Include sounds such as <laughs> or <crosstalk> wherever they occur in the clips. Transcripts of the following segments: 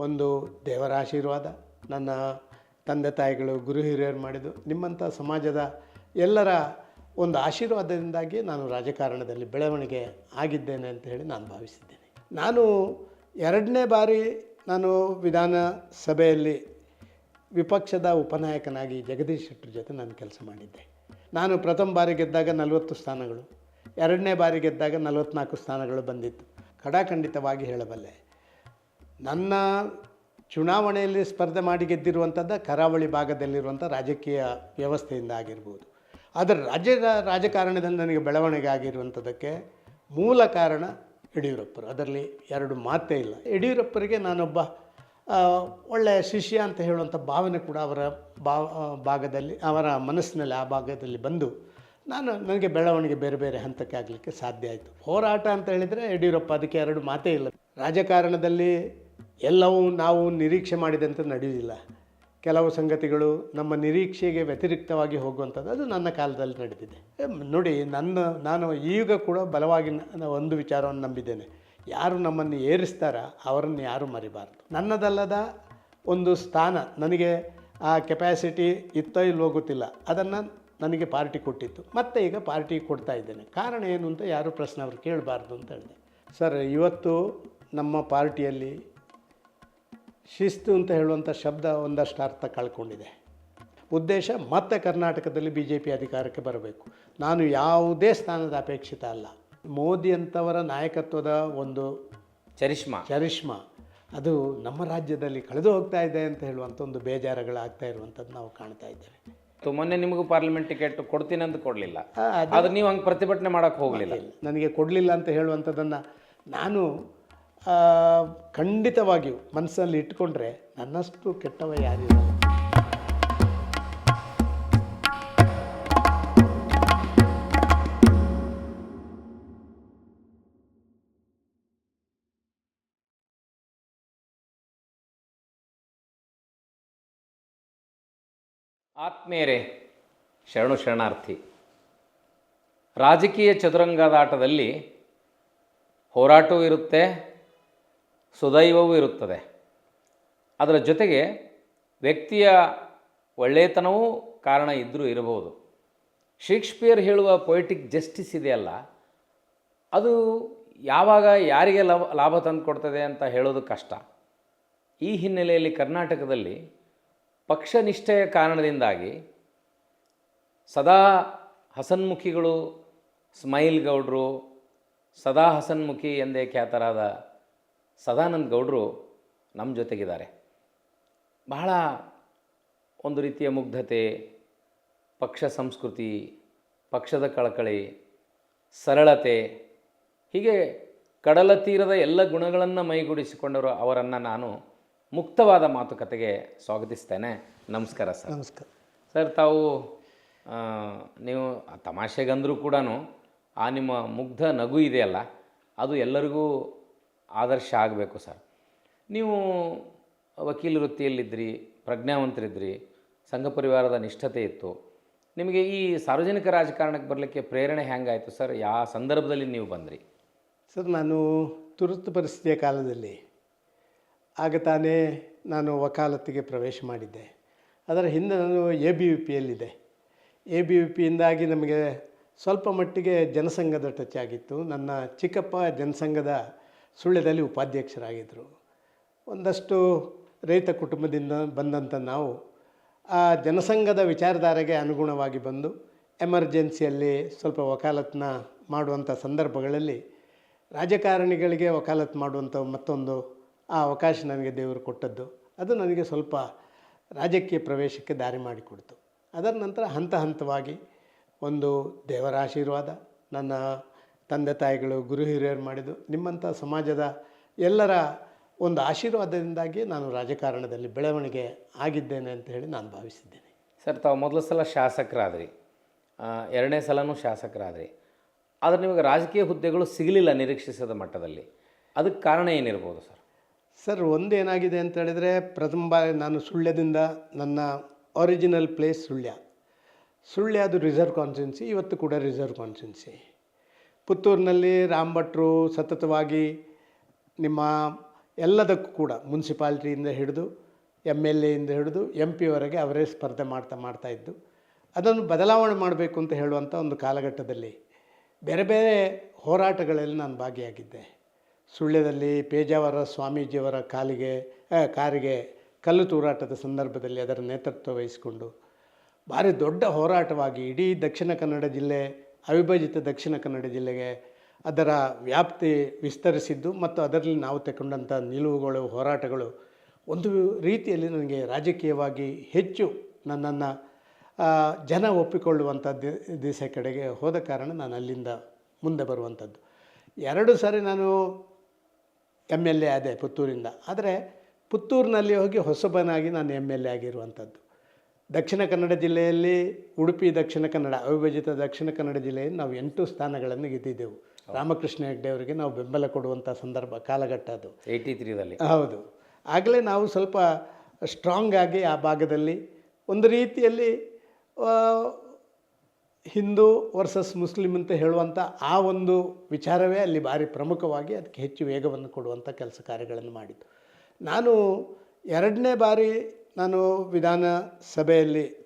ಒಂದು ದೇವರ ಆಶೀರ್ವಾದ ನನ್ನ ತಂದೆ ತಾಯಿಗಳು ಗುರು ಹಿರಿಯರು ಮಾಡಿದ್ದು ನಿಮ್ಮಂಥ ಸಮಾಜದ ಎಲ್ಲರ ಒಂದು ಆಶೀರ್ವಾದದಿಂದಾಗಿ ನಾನು ರಾಜಕಾರಣದಲ್ಲಿ ಬೆಳವಣಿಗೆ ಆಗಿದ್ದೇನೆ ಅಂತ ಹೇಳಿ ನಾನು ಭಾವಿಸಿದ್ದೇನೆ. ನಾನು ಎರಡನೇ ಬಾರಿ ನಾನು ವಿಧಾನಸಭೆಯಲ್ಲಿ ವಿಪಕ್ಷದ ಉಪನಾಯಕನಾಗಿ ಜಗದೀಶ್ ಶೆಟ್ಟರ್ ಜೊತೆ ನಾನು ಕೆಲಸ ಮಾಡಿದ್ದೆ. ನಾನು ಪ್ರಥಮ ಬಾರಿ ಗೆದ್ದಾಗ ನಲವತ್ತು ಸ್ಥಾನಗಳು, ಎರಡನೇ ಬಾರಿ ಗೆದ್ದಾಗ ನಲವತ್ತ್ನಾಲ್ಕು ಸ್ಥಾನಗಳು ಬಂದಿತ್ತು. ಖಡಾಖಂಡಿತವಾಗಿ ಹೇಳಬಲ್ಲೆ ನನ್ನ ಚುನಾವಣೆಯಲ್ಲಿ ಸ್ಪರ್ಧೆ ಮಾಡಿ ಗೆದ್ದಿರುವಂಥದ್ದು ಕರಾವಳಿ ಭಾಗದಲ್ಲಿರುವಂಥ ರಾಜಕೀಯ ವ್ಯವಸ್ಥೆಯಿಂದ ಆಗಿರ್ಬೋದು. ಆದರೆ ರಾಜ್ಯದ ರಾಜಕಾರಣದಲ್ಲಿ ನನಗೆ ಬೆಳವಣಿಗೆ ಆಗಿರುವಂಥದ್ದಕ್ಕೆ ಮೂಲ ಕಾರಣ ಯಡಿಯೂರಪ್ಪರು. ಅದರಲ್ಲಿ ಎರಡು ಮಾತೇ ಇಲ್ಲ. ಯಡಿಯೂರಪ್ಪರಿಗೆ ನಾನೊಬ್ಬ ಒಳ್ಳೆಯ ಶಿಷ್ಯ ಅಂತ ಹೇಳುವಂಥ ಭಾವನೆ ಕೂಡ ಅವರ ಭಾವ ಭಾಗದಲ್ಲಿ, ಅವರ ಮನಸ್ಸಿನಲ್ಲಿ ಆ ಭಾಗದಲ್ಲಿ ಬಂದು ನಾನು ನನಗೆ ಬೆಳವಣಿಗೆ ಬೇರೆ ಬೇರೆ ಹಂತಕ್ಕೆ ಆಗಲಿಕ್ಕೆ ಸಾಧ್ಯ ಆಯಿತು. ಹೋರಾಟ ಅಂತ ಹೇಳಿದರೆ ಯಡಿಯೂರಪ್ಪ ಅದಕ್ಕೆ ಎರಡು ಮಾತೇ ಇಲ್ಲ. ರಾಜಕಾರಣದಲ್ಲಿ ಎಲ್ಲವೂ ನಾವು ನಿರೀಕ್ಷೆ ಮಾಡಿದಂತೆ ನಡೆಯುವುದಿಲ್ಲ ಕೆಲವು ಸಂಗತಿಗಳು ನಮ್ಮ ನಿರೀಕ್ಷೆಗೆ ವ್ಯತಿರಿಕ್ತವಾಗಿ ಹೋಗುವಂಥದ್ದು ಅದು ನನ್ನ ಕಾಲದಲ್ಲಿ ನಡೆದಿದೆ. ನೋಡಿ, ನನ್ನ, ನಾನು ಈಗ ಕೂಡ ಬಲವಾಗಿ ಒಂದು ವಿಚಾರವನ್ನು ನಂಬಿದ್ದೇನೆ. ಯಾರು ನಮ್ಮನ್ನು ಏರಿಸ್ತಾರ ಅವರನ್ನು ಯಾರು ಮರಿಬಾರ್ದು. ನನ್ನದಲ್ಲದ ಒಂದು ಸ್ಥಾನ ನನಗೆ ಆ ಕೆಪ್ಯಾಸಿಟಿ ಇತ್ತೋ ಇಲ್ಲೋ ಗೊತ್ತಿಲ್ಲ. ಅದನ್ನು ನನಗೆ ಪಾರ್ಟಿ ಕೊಟ್ಟಿತ್ತು. ಮತ್ತೆ ಈಗ ಪಾರ್ಟಿ ಕೊಡ್ತಾ ಇದ್ದೇನೆ. ಕಾರಣ ಏನು ಅಂತ ಯಾರು ಪ್ರಶ್ನೆ ಅವ್ರು ಕೇಳಬಾರ್ದು ಅಂತ ಹೇಳಿದೆ. ಸರ್, ಇವತ್ತು ನಮ್ಮ ಪಾರ್ಟಿಯಲ್ಲಿ ಶಿಸ್ತು ಅಂತ ಹೇಳುವಂಥ ಶಬ್ದ ಒಂದಷ್ಟು ಅರ್ಥ ಕಳ್ಕೊಂಡಿದೆ. ಉದ್ದೇಶ ಮತ್ತೆ ಕರ್ನಾಟಕದಲ್ಲಿ ಬಿ ಜೆ ಪಿ ಅಧಿಕಾರಕ್ಕೆ ಬರಬೇಕು. ನಾನು ಯಾವುದೇ ಸ್ಥಾನದ ಅಪೇಕ್ಷಿತ ಅಲ್ಲ. ಮೋದಿ ಅಂತವರ ನಾಯಕತ್ವದ ಒಂದು ಚರಿಷ್ಮಾ. ಚರಿಷ್ಮಾ. ಅದು ನಮ್ಮ ರಾಜ್ಯದಲ್ಲಿ ಕಳೆದು ಹೋಗ್ತಾ ಇದೆ ಅಂತ ಹೇಳುವಂಥ ಒಂದು ಬೇಜಾರುಗಳಾಗ್ತಾ ಇರುವಂಥದ್ದು ನಾವು ಕಾಣ್ತಾ ಇದ್ದೇವೆ. ಮೊನ್ನೆ ನಿಮಗೂ ಪಾರ್ಲಿಮೆಂಟ್ ಟಿಕೆಟ್ ಕೊಡ್ತೀನಿ ಅಂತ ಕೊಡಲಿಲ್ಲ. ಅದು ಆದ್ರೆ ನೀವು ಹಂಗೆ ಪ್ರತಿಭಟನೆ ಮಾಡೋಕೆ ಹೋಗಲಿಲ್ಲ. ನನಗೆ ಕೊಡಲಿಲ್ಲ ಅಂತ ಹೇಳುವಂಥದ್ದನ್ನು ನಾನು ಖಂಡಿತವಾಗಿಯೂ ಮನಸ್ಸಲ್ಲಿ ಇಟ್ಕೊಂಡ್ರೆ ನನ್ನಷ್ಟು ಕೆಟ್ಟವ ಯಾರಿಲ್ಲ ಆತ್ಮೇರೆ ಶರಣು ಶರಣಾರ್ಥಿ ರಾಜಕೀಯ ಚದುರಂಗದಾಟದಲ್ಲಿ ಹೋರಾಟವೂ ಇರುತ್ತೆ ಸುದೈವವೂ ಇರುತ್ತದೆ. ಅದರ ಜೊತೆಗೆ ವ್ಯಕ್ತಿಯ ಒಳ್ಳೆಯತನವೂ ಕಾರಣ ಇದ್ದರೂ ಇರಬಹುದು. ಶೇಕ್ಸ್ಪಿಯರ್ ಹೇಳುವ ಪೊಯಿಟಿಕ್ ಜಸ್ಟಿಸ್ ಇದೆಯಲ್ಲ, ಅದು ಯಾವಾಗ ಯಾರಿಗೆ ಲಾಭ ಲಾಭ ತಂದು ಕೊಡ್ತದೆ ಅಂತ ಹೇಳೋದು ಕಷ್ಟ. ಈ ಹಿನ್ನೆಲೆಯಲ್ಲಿ ಕರ್ನಾಟಕದಲ್ಲಿ ಪಕ್ಷನಿಷ್ಠೆಯ ಕಾರಣದಿಂದಾಗಿ ಸದಾ ಹಸನ್ಮುಖಿಗಳು ಸ್ಮೈಲ್ ಗೌಡ್ರು ಸದಾ ಹಸನ್ಮುಖಿ ಎಂದೇ ಖ್ಯಾತರಾದ ಸದಾನಂದ ಗೌಡರು ನಮ್ಮ ಜೊತೆಗಿದ್ದಾರೆ. ಬಹಳ ಒಂದು ರೀತಿಯ ಮುಗ್ಧತೆ ಪಕ್ಷ ಸಂಸ್ಕೃತಿ ಪಕ್ಷದ ಕಳಕಳಿ ಸರಳತೆ ಹೀಗೆ ಕಡಲ ತೀರದ ಎಲ್ಲ ಗುಣಗಳನ್ನು ಮೈಗೂಡಿಸಿಕೊಂಡವರು ಅವರನ್ನು ನಾನು ಮುಕ್ತವಾದ ಮಾತುಕತೆಗೆ ಸ್ವಾಗತಿಸ್ತೇನೆ. ನಮಸ್ಕಾರ ಸರ್. ನಮಸ್ಕಾರ. ಸರ್ ತಾವು ಆ, ನೀವು ತಮಾಷೆಗಂದರೂ ಕೂಡ ಆ ನಿಮ್ಮ ಮುಗ್ಧ ನಗು ಇದೆಯಲ್ಲ ಅದು ಎಲ್ಲರಿಗೂ ಆದರ್ಶ ಆಗಬೇಕು ಸರ್. ನೀವು ವಕೀಲ ವೃತ್ತಿಯಲ್ಲಿದ್ದಿರಿ ಪ್ರಜ್ಞಾವಂತರಿದ್ರಿ ಸಂಘ ಪರಿವಾರದ ನಿಷ್ಠತೆ ಇತ್ತು. ನಿಮಗೆ ಈ ಸಾರ್ವಜನಿಕ ರಾಜಕಾರಣಕ್ಕೆ ಬರಲಿಕ್ಕೆ ಪ್ರೇರಣೆ ಹೆಂಗಾಯಿತು ಸರ್? ಯಾವ ಸಂದರ್ಭದಲ್ಲಿ ನೀವು ಬಂದ್ರಿ? ಸರ್, ನಾನು ತುರ್ತು ಪರಿಸ್ಥಿತಿಯ ಕಾಲದಲ್ಲಿ ಆಗ ತಾನೇ ನಾನು ವಕಾಲತ್ತಿಗೆ ಪ್ರವೇಶ ಮಾಡಿದ್ದೆ. ಅದರ ಹಿಂದೆ ನಾನು ಎ ಬಿ ವಿ ಪಿಯಲ್ಲಿದೆ ಎ ಬಿ ವಿ ಪಿಯಿಂದಾಗಿ ನಮಗೆ ಸ್ವಲ್ಪ ಮಟ್ಟಿಗೆ ಜನಸಂಘದ ಟಚ್ ಆಗಿತ್ತು. ನನ್ನ ಚಿಕ್ಕಪ್ಪ ಜನಸಂಘದ ಸುಳ್ಯದಲ್ಲಿ ಉಪಾಧ್ಯಕ್ಷರಾಗಿದ್ದರು. ಒಂದಷ್ಟು ರೈತ ಕುಟುಂಬದಿಂದ ಬಂದಂಥ ನಾವು ಆ ಜನಸಂಘದ ವಿಚಾರಧಾರೆಗೆ ಅನುಗುಣವಾಗಿ ಬಂದು ಎಮರ್ಜೆನ್ಸಿಯಲ್ಲಿ ಸ್ವಲ್ಪ ವಕಾಲತ್ನ ಮಾಡುವಂಥ ಸಂದರ್ಭಗಳಲ್ಲಿ ರಾಜಕಾರಣಿಗಳಿಗೆ ವಕಾಲತ್ತು ಮಾಡುವಂಥ ಮತ್ತೊಂದು ಆ ಅವಕಾಶ ನನಗೆ ದೇವರು ಕೊಟ್ಟದ್ದು. ಅದು ನನಗೆ ಸ್ವಲ್ಪ ರಾಜಕೀಯ ಪ್ರವೇಶಕ್ಕೆ ದಾರಿ ಮಾಡಿಕೊಡ್ತು. ಅದರ ನಂತರ ಹಂತ ಹಂತವಾಗಿ ಒಂದು ದೇವರ ಆಶೀರ್ವಾದ, ನನ್ನ ತಂದೆ ತಾಯಿಗಳು ಗುರು ಹಿರಿಯರು ಮಾಡಿದ್ದು ನಿಮ್ಮಂಥ ಸಮಾಜದ ಎಲ್ಲರ ಒಂದು ಆಶೀರ್ವಾದದಿಂದಾಗಿ ನಾನು ರಾಜಕಾರಣದಲ್ಲಿ ಬೆಳವಣಿಗೆ ಆಗಿದ್ದೇನೆ ಅಂತ ಹೇಳಿ ನಾನು ಭಾವಿಸಿದ್ದೇನೆ. ಸರ್ ತಾವು ಮೊದಲ ಸಲ ಶಾಸಕರಾದ್ರಿ. ಎರಡನೇ ಸಲನೂ ಶಾಸಕರಾದ್ರಿ. ಆದರೆ ನಿಮಗೆ ರಾಜಕೀಯ ಹುದ್ದೆಗಳು ಸಿಗಲಿಲ್ಲ ನಿರೀಕ್ಷಿಸಿದ ಮಟ್ಟದಲ್ಲಿ. ಅದಕ್ಕೆ ಕಾರಣ ಏನಿರ್ಬೋದು ಸರ್? ಸರ್ ಒಂದೇನಾಗಿದೆ ಅಂತ ಹೇಳಿದರೆ ಪ್ರಥಮ ಬಾರಿ ನಾನು ಸುಳ್ಯದಿಂದ ನನ್ನ ಒರಿಜಿನಲ್ ಪ್ಲೇಸ್ ಸುಳ್ಯ. ಸುಳ್ಯ ಅದು ರಿಸರ್ವ್ ಕಾನ್ಸ್ಟಿಟ್ಯೂನ್ಸಿ ಇವತ್ತು ಕೂಡ ರಿಸರ್ವ್ ಕಾನ್ಸ್ಟಿಟ್ಯೂನ್ಸಿ ಪುತ್ತೂರಿನಲ್ಲಿ ರಾಮ್ ಭಟ್ರು ಸತತವಾಗಿ ನಿಮ್ಮ ಎಲ್ಲದಕ್ಕೂ ಕೂಡ ಮುನ್ಸಿಪಾಲ್ಟಿಯಿಂದ ಹಿಡಿದು ಎಂ ಎಲ್ ಎಯಿಂದ ಹಿಡಿದು ಎಂ ಪಿವರೆಗೆ ಅವರೇ ಸ್ಪರ್ಧೆ ಮಾಡ್ತಾ ಮಾಡ್ತಾಯಿದ್ದು ಅದನ್ನು ಬದಲಾವಣೆ ಮಾಡಬೇಕು ಅಂತ ಹೇಳುವಂಥ ಒಂದು ಕಾಲಘಟ್ಟದಲ್ಲಿ ಬೇರೆ ಬೇರೆ ಹೋರಾಟಗಳಲ್ಲಿ ನಾನು ಭಾಗಿಯಾಗಿದ್ದೆ. ಸುಳ್ಯದಲ್ಲಿ ಪೇಜಾವರ ಸ್ವಾಮೀಜಿಯವರ ಕಾಲಿಗೆ ಕಾರಿಗೆ ಕಲ್ಲು ತೂರಾಟದ ಸಂದರ್ಭದಲ್ಲಿ ಅದರ ನೇತೃತ್ವ ವಹಿಸಿಕೊಂಡು, ಭಾರಿ ದೊಡ್ಡ ಹೋರಾಟವಾಗಿ ಇಡೀ ದಕ್ಷಿಣ ಕನ್ನಡ ಜಿಲ್ಲೆ ಅವಿಭಜಿತ ದಕ್ಷಿಣ ಕನ್ನಡ ಜಿಲ್ಲೆಗೆ ಅದರ ವ್ಯಾಪ್ತಿ ವಿಸ್ತರಿಸಿದ್ದು ಮತ್ತು ಅದರಲ್ಲಿ ನಾವು ತಗೊಂಡಂಥ ನಿಲುವುಗಳು, ಹೋರಾಟಗಳು ಒಂದು ರೀತಿಯಲ್ಲಿ ನನಗೆ ರಾಜಕೀಯವಾಗಿ ಹೆಚ್ಚು ನನ್ನನ್ನು ಜನ ಒಪ್ಪಿಕೊಳ್ಳುವಂಥ ದಿಸೆ ಕಡೆಗೆ ಹೋದ ಕಾರಣ ನಾನು ಅಲ್ಲಿಂದ ಮುಂದೆ ಬರುವಂಥದ್ದು. ಎರಡು ಸಾರಿ ನಾನು ಎಂ ಎಲ್ ಎ ಆದೆ ಪುತ್ತೂರಿಂದ. ಆದರೆ ಪುತ್ತೂರಿನಲ್ಲಿ ಹೋಗಿ ಹೊಸಬನಾಗಿ ನಾನು ಎಂ ಎಲ್ ಎ ಆಗಿರುವಂಥದ್ದು. ದಕ್ಷಿಣ ಕನ್ನಡ ಜಿಲ್ಲೆಯಲ್ಲಿ ಉಡುಪಿ ದಕ್ಷಿಣ ಕನ್ನಡ ಅವಿಭಜಿತ ದಕ್ಷಿಣ ಕನ್ನಡ ಜಿಲ್ಲೆಯಲ್ಲಿ ನಾವು ಎಂಟು ಸ್ಥಾನಗಳನ್ನು ಗೆದ್ದಿದ್ದೆವು. ರಾಮಕೃಷ್ಣ ಹೆಗ್ಡೆ ಅವರಿಗೆ ನಾವು ಬೆಂಬಲ ಕೊಡುವಂಥ ಸಂದರ್ಭ ಕಾಲಘಟ್ಟ ಅದು. ಏಯ್ಟಿ ತ್ರೀದಲ್ಲಿ ಹೌದು. ಆಗಲೇ ನಾವು ಸ್ವಲ್ಪ ಸ್ಟ್ರಾಂಗ್ ಆಗಿ ಆ ಭಾಗದಲ್ಲಿ ಒಂದು ರೀತಿಯಲ್ಲಿ ಹಿಂದೂ ವರ್ಸಸ್ ಮುಸ್ಲಿಮ್ ಅಂತ ಹೇಳುವಂಥ ಆ ಒಂದು ವಿಚಾರವೇ ಅಲ್ಲಿ ಭಾರಿ ಪ್ರಮುಖವಾಗಿ ಅದಕ್ಕೆ ಹೆಚ್ಚು ವೇಗವನ್ನು ಕೊಡುವಂಥ ಕೆಲಸ ಕಾರ್ಯಗಳನ್ನು ಮಾಡಿತು ನಾನು ಎರಡನೇ ಬಾರಿ ನಾನು ವಿಧಾನಸಭೆಯಲ್ಲಿ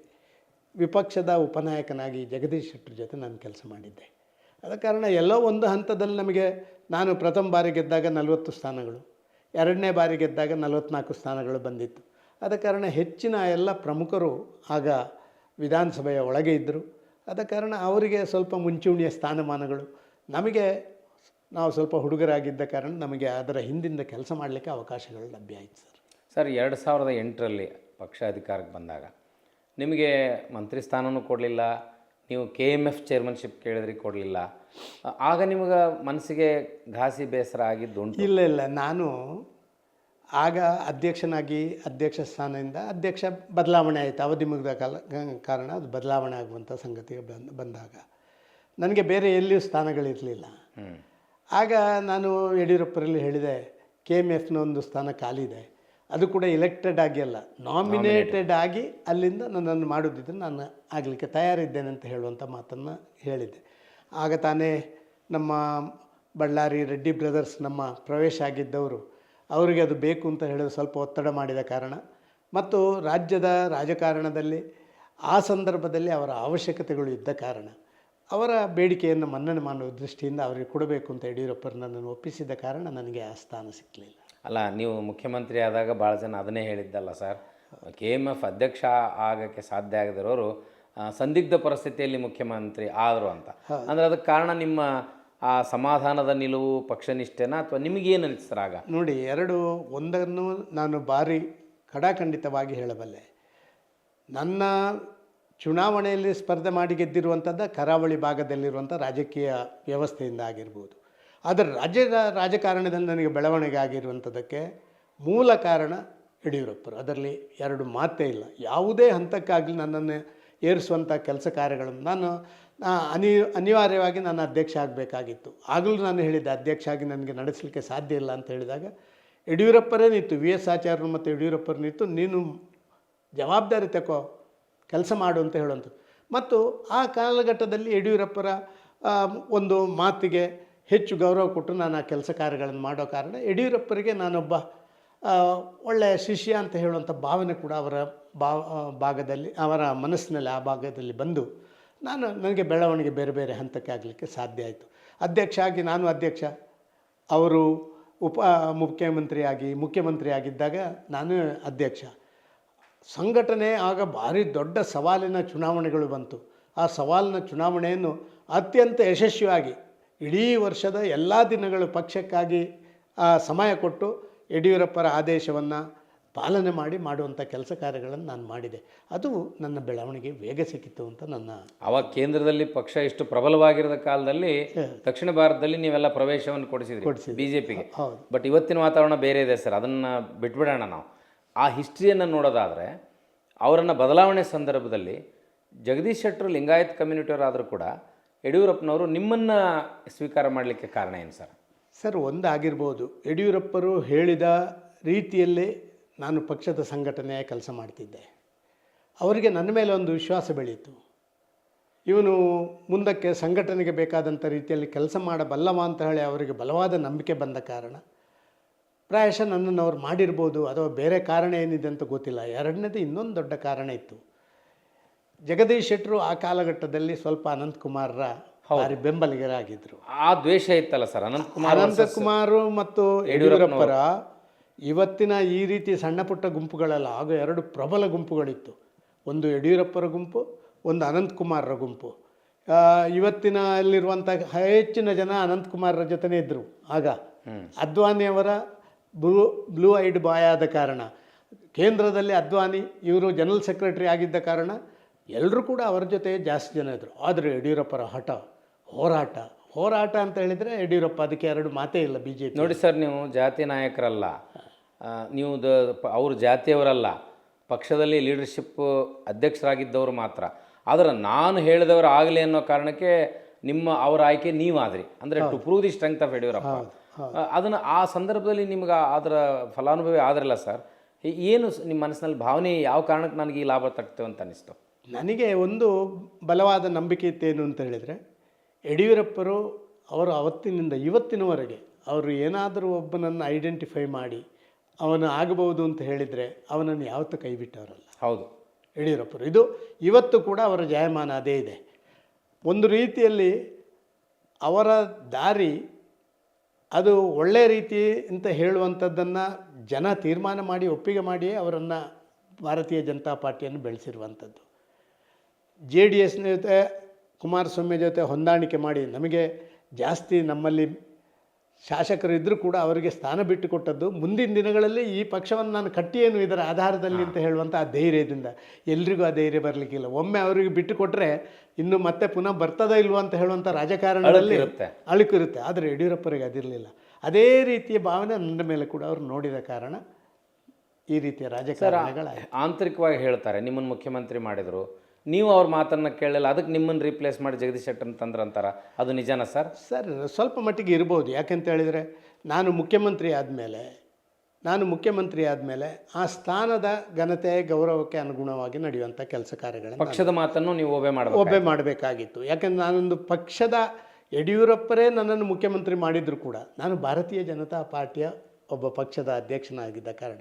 ವಿಪಕ್ಷದ ಉಪನಾಯಕನಾಗಿ ಜಗದೀಶ್ ಶೆಟ್ಟರ್ ಜೊತೆ ನಾನು ಕೆಲಸ ಮಾಡಿದ್ದೆ. ಆದ ಕಾರಣ ಎಲ್ಲೋ ಒಂದು ಹಂತದಲ್ಲಿ ನಮಗೆ ನಾನು ಪ್ರಥಮ ಬಾರಿ ಗೆದ್ದಾಗ ನಲವತ್ತು ಸ್ಥಾನಗಳು, ಎರಡನೇ ಬಾರಿ ಗೆದ್ದಾಗ ನಲವತ್ತ್ನಾಲ್ಕು ಸ್ಥಾನಗಳು ಬಂದಿತ್ತು. ಆದ ಕಾರಣ ಹೆಚ್ಚಿನ ಎಲ್ಲ ಪ್ರಮುಖರು ಆಗ ವಿಧಾನಸಭೆಯ ಒಳಗೆ ಇದ್ದರು. ಆದ ಕಾರಣ ಅವರಿಗೆ ಸ್ವಲ್ಪ ಮುಂಚೂಣಿಯ ಸ್ಥಾನಮಾನಗಳು, ನಮಗೆ ನಾವು ಸ್ವಲ್ಪ ಹುಡುಗರಾಗಿದ್ದ ಕಾರಣ ನಮಗೆ ಅದರ ಹಿಂದಿಂದ ಕೆಲಸ ಮಾಡಲಿಕ್ಕೆ ಅವಕಾಶಗಳು ಲಭ್ಯ ಆಯಿತು ಸರ್. ಸರ್ ಎರಡು ಸಾವಿರದ ಎಂಟರಲ್ಲಿ ಪಕ್ಷ ಅಧಿಕಾರಕ್ಕೆ ಬಂದಾಗ ನಿಮಗೆ ಮಂತ್ರಿ ಸ್ಥಾನವೂ ಕೊಡಲಿಲ್ಲ ನೀವು ಕೆ ಎಂ ಎಫ್ ಚೇರ್ಮನ್ಶಿಪ್ ಕೇಳಿದ್ರಿ ಕೊಡಲಿಲ್ಲ. ಆಗ ನಿಮಗೆ ಮನಸ್ಸಿಗೆ ಘಾಸಿ ಬೇಸರ ಆಗಿದ್ದು ಇಲ್ಲ ಇಲ್ಲ ನಾನು ಆಗ ಅಧ್ಯಕ್ಷನಾಗಿ ಅಧ್ಯಕ್ಷ ಸ್ಥಾನದಿಂದ ಅಧ್ಯಕ್ಷ ಬದಲಾವಣೆ ಆಯಿತು. ಅವಧಿ ಮುಗಿದ ಕಾಲ ಕಾರಣ ಅದು ಬದಲಾವಣೆ ಆಗುವಂಥ ಸಂಗತಿಗೆ ಬಂದ ಬಂದಾಗ. ನನಗೆ ಬೇರೆ ಎಲ್ಲಿಯೂ ಸ್ಥಾನಗಳಿರಲಿಲ್ಲ. ಆಗ ನಾನು ಯಡಿಯೂರಪ್ಪರಲ್ಲಿ ಹೇಳಿದೆ ಕೆ ಎಂ ಎಫ್ನ ಒಂದು ಸ್ಥಾನ ಖಾಲಿದೆ ಅದು ಕೂಡ ಎಲೆಕ್ಟೆಡ್ ಆಗಿ ಅಲ್ಲ. ನಾಮಿನೇಟೆಡ್ ಆಗಿ ಅಲ್ಲಿಂದ ನನ್ನನ್ನು ಮಾಡೋದಿದ್ರೆ ನಾನು ಆಗಲಿಕ್ಕೆ ತಯಾರಿದ್ದೇನೆ ಅಂತ ಹೇಳುವಂಥ ಮಾತನ್ನು ಹೇಳಿದ್ದೆ. ಆಗ ತಾನೇ ನಮ್ಮ ಬಳ್ಳಾರಿ ರೆಡ್ಡಿ ಬ್ರದರ್ಸ್ ನಮ್ಮ ಪ್ರವೇಶ ಆಗಿದ್ದವರು ಅವರಿಗೆ ಅದು ಬೇಕು ಅಂತ ಹೇಳಿ ಸ್ವಲ್ಪ ಒತ್ತಡ ಮಾಡಿದ ಕಾರಣ ಮತ್ತು ರಾಜ್ಯದ ರಾಜಕಾರಣದಲ್ಲಿ ಆ ಸಂದರ್ಭದಲ್ಲಿ ಅವರ ಅವಶ್ಯಕತೆಗಳು ಇದ್ದ ಕಾರಣ ಅವರ ಬೇಡಿಕೆಯನ್ನು ಮನ್ನಣೆ ಮಾಡುವ ದೃಷ್ಟಿಯಿಂದ ಅವರಿಗೆ ಕೊಡಬೇಕು ಅಂತ ಯಡಿಯೂರಪ್ಪರು ನನ್ನನ್ನು ಒಪ್ಪಿಸಿದ ಕಾರಣ ನನಗೆ ಆ ಸ್ಥಾನ ಸಿಕ್ಕಲಿಲ್ಲ ಅಲ್ಲ ನೀವು ಮುಖ್ಯಮಂತ್ರಿ ಆದಾಗ ಭಾಳ ಜನ ಅದನ್ನೇ ಹೇಳಿದ್ದಲ್ಲ ಸರ್. ಕೆ ಎಂ ಎಫ್ ಅಧ್ಯಕ್ಷ ಆಗೋಕ್ಕೆ ಸಾಧ್ಯ ಆಗದಿರೋರು ಸಂದಿಗ್ಧ ಪರಿಸ್ಥಿತಿಯಲ್ಲಿ ಮುಖ್ಯಮಂತ್ರಿ ಆದರು ಅಂತ. ಅಂದರೆ ಅದಕ್ಕೆ ಕಾರಣ ನಿಮ್ಮ ಆ ಸಮಾಧಾನದ ನಿಲುವು ಪಕ್ಷನಿಷ್ಠೆನಾ ಅಥವಾ ನಿಮಗೇನು ಅನಿಸ್ತು ಸರ್ ಆಗ? ನೋಡಿ ಎರಡು ಒಂದನ್ನು ನಾನು ಭಾರಿ ಕಡಾಖಂಡಿತವಾಗಿ ಹೇಳಬಲ್ಲೆ. ನನ್ನ ಚುನಾವಣೆಯಲ್ಲಿ ಸ್ಪರ್ಧೆ ಮಾಡಿ ಗೆದ್ದಿರುವಂಥದ್ದು ಕರಾವಳಿ ಭಾಗದಲ್ಲಿರುವಂಥ ರಾಜಕೀಯ ವ್ಯವಸ್ಥೆಯಿಂದ ಆಗಿರ್ಬೋದು. ಆದರೆ ರಾಜ್ಯದ ರಾಜಕಾರಣದಿಂದ ನನಗೆ ಬೆಳವಣಿಗೆ ಆಗಿರುವಂಥದ್ದಕ್ಕೆ ಮೂಲ ಕಾರಣ ಯಡಿಯೂರಪ್ಪರು. ಅದರಲ್ಲಿ ಎರಡು ಮಾತೇ ಇಲ್ಲ. ಯಾವುದೇ ಹಂತಕ್ಕಾಗಲಿ ನನ್ನನ್ನು ಏರಿಸುವಂಥ ಕೆಲಸ ಕಾರ್ಯಗಳನ್ನು ನಾನು ಅನಿ, ಅನಿವಾರ್ಯವಾಗಿ ನಾನು ಅಧ್ಯಕ್ಷ ಆಗಬೇಕಾಗಿತ್ತು. ಆಗಲೂ ನಾನು ಹೇಳಿದ್ದೆ, ಅಧ್ಯಕ್ಷ ಆಗಿ ನನಗೆ ನಡೆಸಲಿಕ್ಕೆ ಸಾಧ್ಯ ಇಲ್ಲ ಅಂತ ಹೇಳಿದಾಗ, ಯಡಿಯೂರಪ್ಪರೇ ನಿಂತು ವಿ ಎಸ್ ಆಚಾರ್ಯರು ಮತ್ತು ಯಡಿಯೂರಪ್ಪರು ನಿಂತು, ನೀನು ಜವಾಬ್ದಾರಿ ತಕೋ, ಕೆಲಸ ಮಾಡು ಅಂತ ಹೇಳುವಂಥದ್ದು. ಮತ್ತು ಆ ಕಾಲಘಟ್ಟದಲ್ಲಿ ಯಡಿಯೂರಪ್ಪರ ಒಂದು ಮಾತಿಗೆ ಹೆಚ್ಚು ಗೌರವ ಕೊಟ್ಟು ನಾನು ಆ ಕೆಲಸ ಕಾರ್ಯಗಳನ್ನು ಮಾಡೋ ಕಾರಣ ಯಡಿಯೂರಪ್ಪರಿಗೆ ನಾನೊಬ್ಬ ಒಳ್ಳೆಯ ಶಿಷ್ಯ ಅಂತ ಹೇಳುವಂಥ ಭಾವನೆ ಕೂಡ ಅವರ ಭಾವ ಭಾಗದಲ್ಲಿ, ಅವರ ಮನಸ್ಸಿನಲ್ಲಿ ಆ ಭಾಗದಲ್ಲಿ ಬಂದು ನಾನು, ನನಗೆ ಬೆಳವಣಿಗೆ ಬೇರೆ ಬೇರೆ ಹಂತಕ್ಕೆ ಆಗಲಿಕ್ಕೆ ಸಾಧ್ಯ ಆಯಿತು. ಅಧ್ಯಕ್ಷ ಆಗಿ ನಾನು ಅಧ್ಯಕ್ಷ, ಅವರು ಉಪ ಮುಖ್ಯಮಂತ್ರಿಯಾಗಿ ಮುಖ್ಯಮಂತ್ರಿ ಆಗಿದ್ದಾಗ ನಾನು ಅಧ್ಯಕ್ಷ. ಸಂಘಟನೆ ಆಗ ಭಾರಿ ದೊಡ್ಡ ಸವಾಲಿನ ಚುನಾವಣೆಗಳು ಬಂತು. ಆ ಸವಾಲಿನ ಚುನಾವಣೆಯನ್ನು ಅತ್ಯಂತ ಯಶಸ್ವಿಯಾಗಿ ಇಡೀ ವರ್ಷದ ಎಲ್ಲ ದಿನಗಳು ಪಕ್ಷಕ್ಕಾಗಿ ಸಮಯ ಕೊಟ್ಟು ಯಡಿಯೂರಪ್ಪರ ಆದೇಶವನ್ನು ಪಾಲನೆ ಮಾಡಿ ಮಾಡುವಂಥ ಕೆಲಸ ಕಾರ್ಯಗಳನ್ನು ನಾನು ಮಾಡಿದೆ. ಅದು ನನ್ನ ಬೆಳವಣಿಗೆ ವೇಗ ಸಿಕ್ಕಿತ್ತು ಅಂತ ನನ್ನ ಅವಾಗ ಕೇಂದ್ರದಲ್ಲಿ ಪಕ್ಷ ಎಷ್ಟು ಪ್ರಬಲವಾಗಿರದ ಕಾಲದಲ್ಲಿ ದಕ್ಷಿಣ ಭಾರತದಲ್ಲಿ ನೀವೆಲ್ಲ ಪ್ರವೇಶವನ್ನು ಕೊಡಿಸಿದ್ರಿ ಬಿ ಜೆ ಪಿಗೆ ಹೌದು. ಬಟ್ ಇವತ್ತಿನ ವಾತಾವರಣ ಬೇರೆ ಇದೆ ಸರ್. ಅದನ್ನು ಬಿಟ್ಬಿಡೋಣ ನಾವು. ಆ ಹಿಸ್ಟ್ರಿಯನ್ನು ನೋಡೋದಾದರೆ ಅವರನ್ನು ಬದಲಾವಣೆ ಸಂದರ್ಭದಲ್ಲಿ ಜಗದೀಶ್ ಶೆಟ್ಟರು ಲಿಂಗಾಯತ್ ಕಮ್ಯುನಿಟಿಯವರಾದರೂ ಕೂಡ ಯಡಿಯೂರಪ್ಪನವರು ನಿಮ್ಮನ್ನು ಸ್ವೀಕಾರ ಮಾಡಲಿಕ್ಕೆ ಕಾರಣ ಏನು ಸರ್? ಸರ್, ಒಂದಾಗಿರ್ಬೋದು. ಯಡಿಯೂರಪ್ಪರು ಹೇಳಿದ ರೀತಿಯಲ್ಲೇ ನಾನು ಪಕ್ಷದ ಸಂಘಟನೆಯ ಕೆಲಸ ಮಾಡ್ತಿದ್ದೆ. ಅವರಿಗೆ ನನ್ನ ಮೇಲೆ ಒಂದು ವಿಶ್ವಾಸ ಬೆಳೀತು. ಇವನು ಮುಂದಕ್ಕೆ ಸಂಘಟನೆಗೆ ಬೇಕಾದಂಥ ರೀತಿಯಲ್ಲಿ ಕೆಲಸ ಮಾಡಬಲ್ಲವ ಅಂತ ಹೇಳಿ ಅವರಿಗೆ ಬಲವಾದ ನಂಬಿಕೆ ಬಂದ ಕಾರಣ ಪ್ರಾಯಶಃ ನನ್ನನ್ನು ಅವ್ರು ಮಾಡಿರ್ಬೋದು, ಅಥವಾ ಬೇರೆ ಕಾರಣ ಏನಿದೆ ಅಂತ ಗೊತ್ತಿಲ್ಲ. ಎರಡನೇದು ಇನ್ನೊಂದು ದೊಡ್ಡ ಕಾರಣ ಇತ್ತು. ಜಗದೀಶ್ ಶೆಟ್ಟರು ಆ ಕಾಲಘಟ್ಟದಲ್ಲಿ ಸ್ವಲ್ಪ ಅನಂತಕುಮಾರರ ಭಾರಿ ಬೆಂಬಲಿಗರಾಗಿದ್ದರು ಆ ದ್ವೇಷ ಇತ್ತಲ್ಲ ಸರ್? ಅನಂತಕುಮಾರ್ ಅನಂತಕುಮಾರು ಮತ್ತು ಯಡಿಯೂರಪ್ಪರ ಇವತ್ತಿನ ಈ ರೀತಿ ಸಣ್ಣ ಪುಟ್ಟ ಗುಂಪುಗಳಲ್ಲ ಆಗ ಎರಡು ಪ್ರಬಲ ಗುಂಪುಗಳಿತ್ತು. ಒಂದು ಯಡಿಯೂರಪ್ಪರ ಗುಂಪು ಒಂದು ಅನಂತಕುಮಾರರ ಗುಂಪು. ಇವತ್ತಿನ ಅಲ್ಲಿರುವಂಥ ಹೆಚ್ಚಿನ ಜನ ಅನಂತಕುಮಾರರ ಜೊತೆನೇ ಇದ್ದರು ಆಗ ಅದ್ವಾನಿಯವರ ಬ್ಲೂ ಬ್ಲೂ ಐಡ್ ಬಾಯ್ ಆದ ಕಾರಣ. ಕೇಂದ್ರದಲ್ಲಿ ಅದ್ವಾನಿ ಇವರು ಜನರಲ್ ಸೆಕ್ರೆಟರಿ ಆಗಿದ್ದ ಕಾರಣ ಎಲ್ಲರೂ ಕೂಡ ಅವರ ಜೊತೆ ಜಾಸ್ತಿ ಜನ ಇದ್ದರು ಆದರೆ ಯಡಿಯೂರಪ್ಪರ ಹಠ ಹೋರಾಟ. ಹೋರಾಟ ಅಂತ ಹೇಳಿದರೆ ಯಡಿಯೂರಪ್ಪ ಅದಕ್ಕೆ ಎರಡು ಮಾತೇ ಇಲ್ಲ ಬಿ ಜೆ ಪಿ ನೋಡಿ ಸರ್ ನೀವು ಜಾತಿ ನಾಯಕರಲ್ಲ. ನೀವು ದ ಅವರು ಜಾತಿಯವರಲ್ಲ. ಪಕ್ಷದಲ್ಲಿ ಲೀಡರ್ಶಿಪ್ ಅಧ್ಯಕ್ಷರಾಗಿದ್ದವರು ಮಾತ್ರ. ಆದರೆ ನಾನು ಹೇಳಿದವರು ಆಗಲಿ ಅನ್ನೋ ಕಾರಣಕ್ಕೆ ನಿಮ್ಮ ಅವರ ಆಯ್ಕೆ ನೀವಾದ್ರಿ. ಅಂದರೆ to prove the strength of Yediyurappa. ಅದನ್ನು ಆ ಸಂದರ್ಭದಲ್ಲಿ ನಿಮ್ಗೆ ಅದರ ಫಲಾನುಭವಿ ಆದ್ರಲ್ಲ ಸರ್? ಏನು ನಿಮ್ಮ ಮನಸ್ಸಿನಲ್ಲಿ ಭಾವನೆ ಯಾವ ಕಾರಣಕ್ಕೆ ನನಗೆ ಈ ಲಾಭ ತಗ್ತೇವೆ ಅಂತ ಅನಿಸ್ತು? ನನಗೆ ಒಂದು ಬಲವಾದ ನಂಬಿಕೆ ಇತ್ತೇನು ಅಂತ ಹೇಳಿದರೆ ಯಡಿಯೂರಪ್ಪರು ಅವರು ಅವತ್ತಿನಿಂದ ಇವತ್ತಿನವರೆಗೆ ಅವರು ಏನಾದರೂ ಒಬ್ಬನನ್ನು ಐಡೆಂಟಿಫೈ ಮಾಡಿ ಅವನು ಆಗಬಹುದು ಅಂತ ಹೇಳಿದರೆ ಅವನನ್ನು ಯಾವತ್ತೂ ಕೈ ಬಿಟ್ಟವರಲ್ಲ ಹೌದು. ಯಡಿಯೂರಪ್ಪರು. ಇದು ಇವತ್ತು ಕೂಡ ಅವರ ಜಾಯಮಾನ ಅದೇ ಇದೆ. ಒಂದು ರೀತಿಯಲ್ಲಿ ಅವರ ದಾರಿ ಅದು ಒಳ್ಳೆಯ ರೀತಿ ಅಂತ ಹೇಳುವಂಥದ್ದನ್ನು ಜನ ತೀರ್ಮಾನ ಮಾಡಿ ಒಪ್ಪಿಗೆ ಮಾಡಿಯೇ ಅವರನ್ನು ಭಾರತೀಯ ಜನತಾ ಪಾರ್ಟಿಯನ್ನು ಬೆಳೆಸಿರುವಂಥದ್ದು. ಜೆ ಡಿ ಎಸ್ನ ಜೊತೆ ಕುಮಾರಸ್ವಾಮಿ ಜೊತೆ ಹೊಂದಾಣಿಕೆ ಮಾಡಿ ನಮಗೆ ಜಾಸ್ತಿ ನಮ್ಮಲ್ಲಿ ಶಾಸಕರು ಇದ್ದರೂ ಕೂಡ ಅವರಿಗೆ ಸ್ಥಾನ ಬಿಟ್ಟು ಕೊಟ್ಟದ್ದು ಮುಂದಿನ ದಿನಗಳಲ್ಲಿ ಈ ಪಕ್ಷವನ್ನು ನಾನು ಕಟ್ಟಿಯೇನು ಇದರ ಆಧಾರದಲ್ಲಿ ಅಂತ ಹೇಳುವಂಥ ಆ ಧೈರ್ಯದಿಂದ. ಎಲ್ರಿಗೂ ಆ ಧೈರ್ಯ ಬರಲಿಕ್ಕಿಲ್ಲ. ಒಮ್ಮೆ ಅವರಿಗೆ ಬಿಟ್ಟು ಕೊಟ್ಟರೆ ಇನ್ನು ಮತ್ತೆ ಪುನಃ ಬರ್ತದೋ ಇಲ್ವೋ ಅಂತ ಹೇಳುವಂಥ ರಾಜಕಾರಣದಲ್ಲಿ. ಅಳುಕಿರುತ್ತೆ. ಆದರೆ ಯಡಿಯೂರಪ್ಪರಿಗೆ ಅದಿರಲಿಲ್ಲ. ಅದೇ ರೀತಿಯ ಭಾವನೆ ನನ್ನ ಮೇಲೆ ಕೂಡ ಅವರು ನೋಡಿದ ಕಾರಣ ಈ ರೀತಿಯ ರಾಜಕಾರಣಗಳ ಆಂತರಿಕವಾಗಿ ಹೇಳ್ತಾರೆ. ನಿಮ್ಮನ್ನು ಮುಖ್ಯಮಂತ್ರಿ ಮಾಡಿದರು. ನೀವು ಅವ್ರ ಮಾತನ್ನು ಕೇಳಲಿಲ್ಲ ಅದಕ್ಕೆ ನಿಮ್ಮನ್ನು ರೀಪ್ಲೇಸ್ ಮಾಡಿ ಜಗದೀಶ್ ಶೆಟ್ಟರ್ ತಂದ್ರ ಅಂತಾರ. ಅದು ನಿಜನಾ ಸರ್? ಸರ್ ಸ್ವಲ್ಪ ಮಟ್ಟಿಗೆ ಇರ್ಬೋದು. ಯಾಕಂತ ಹೇಳಿದರೆ ನಾನು ಮುಖ್ಯಮಂತ್ರಿ ಆದಮೇಲೆ ನಾನು ಮುಖ್ಯಮಂತ್ರಿ ಆದಮೇಲೆ ಆ ಸ್ಥಾನದ ಘನತೆ ಗೌರವಕ್ಕೆ ಅನುಗುಣವಾಗಿ ನಡೆಯುವಂಥ ಕೆಲಸ ಕಾರ್ಯಗಳನ್ನು ಪಕ್ಷದ ಮಾತನ್ನು ನೀವು ಒಬ್ಬೆ ಮಾಡಬೇಕು ಒಬ್ಬೆ ಮಾಡಬೇಕಾಗಿತ್ತು. ಯಾಕಂದ್ರೆ ನಾನೊಂದು ಪಕ್ಷದ ಯಡಿಯೂರಪ್ಪರೇ ನನ್ನನ್ನು ಮುಖ್ಯಮಂತ್ರಿ ಮಾಡಿದರೂ ಕೂಡ ನಾನು ಭಾರತೀಯ ಜನತಾ ಪಾರ್ಟಿಯ ಒಬ್ಬ ಪಕ್ಷದ ಅಧ್ಯಕ್ಷನಾಗಿದ್ದ ಕಾರಣ.